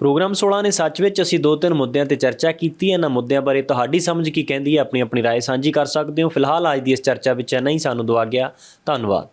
ਪ੍ਰੋਗਰਾਮ 16 ਨੇ ਸੱਚ ਵਿੱਚ ਅਸੀਂ ਦੋ ਤਿੰਨ ਮੁੱਦਿਆਂ ਤੇ ਚਰਚਾ ਕੀਤੀ ਹੈ ਇਹਨਾਂ ਮੁੱਦਿਆਂ ਬਾਰੇ ਤੁਹਾਡੀ ਸਮਝ ਕੀ ਕਹਿੰਦੀ ਹੈ ਆਪਣੀ ਆਪਣੀ رائے ਸਾਂਝੀ ਕਰ ਸਕਦੇ ਹੋ ਫਿਲਹਾਲ ਅੱਜ ਦੀ ਇਸ ਚਰਚਾ ਵਿੱਚ ਇੰਨਾ ਹੀ ਸਾਨੂੰ ਦਵਾ ਗਿਆ ਧੰਨਵਾਦ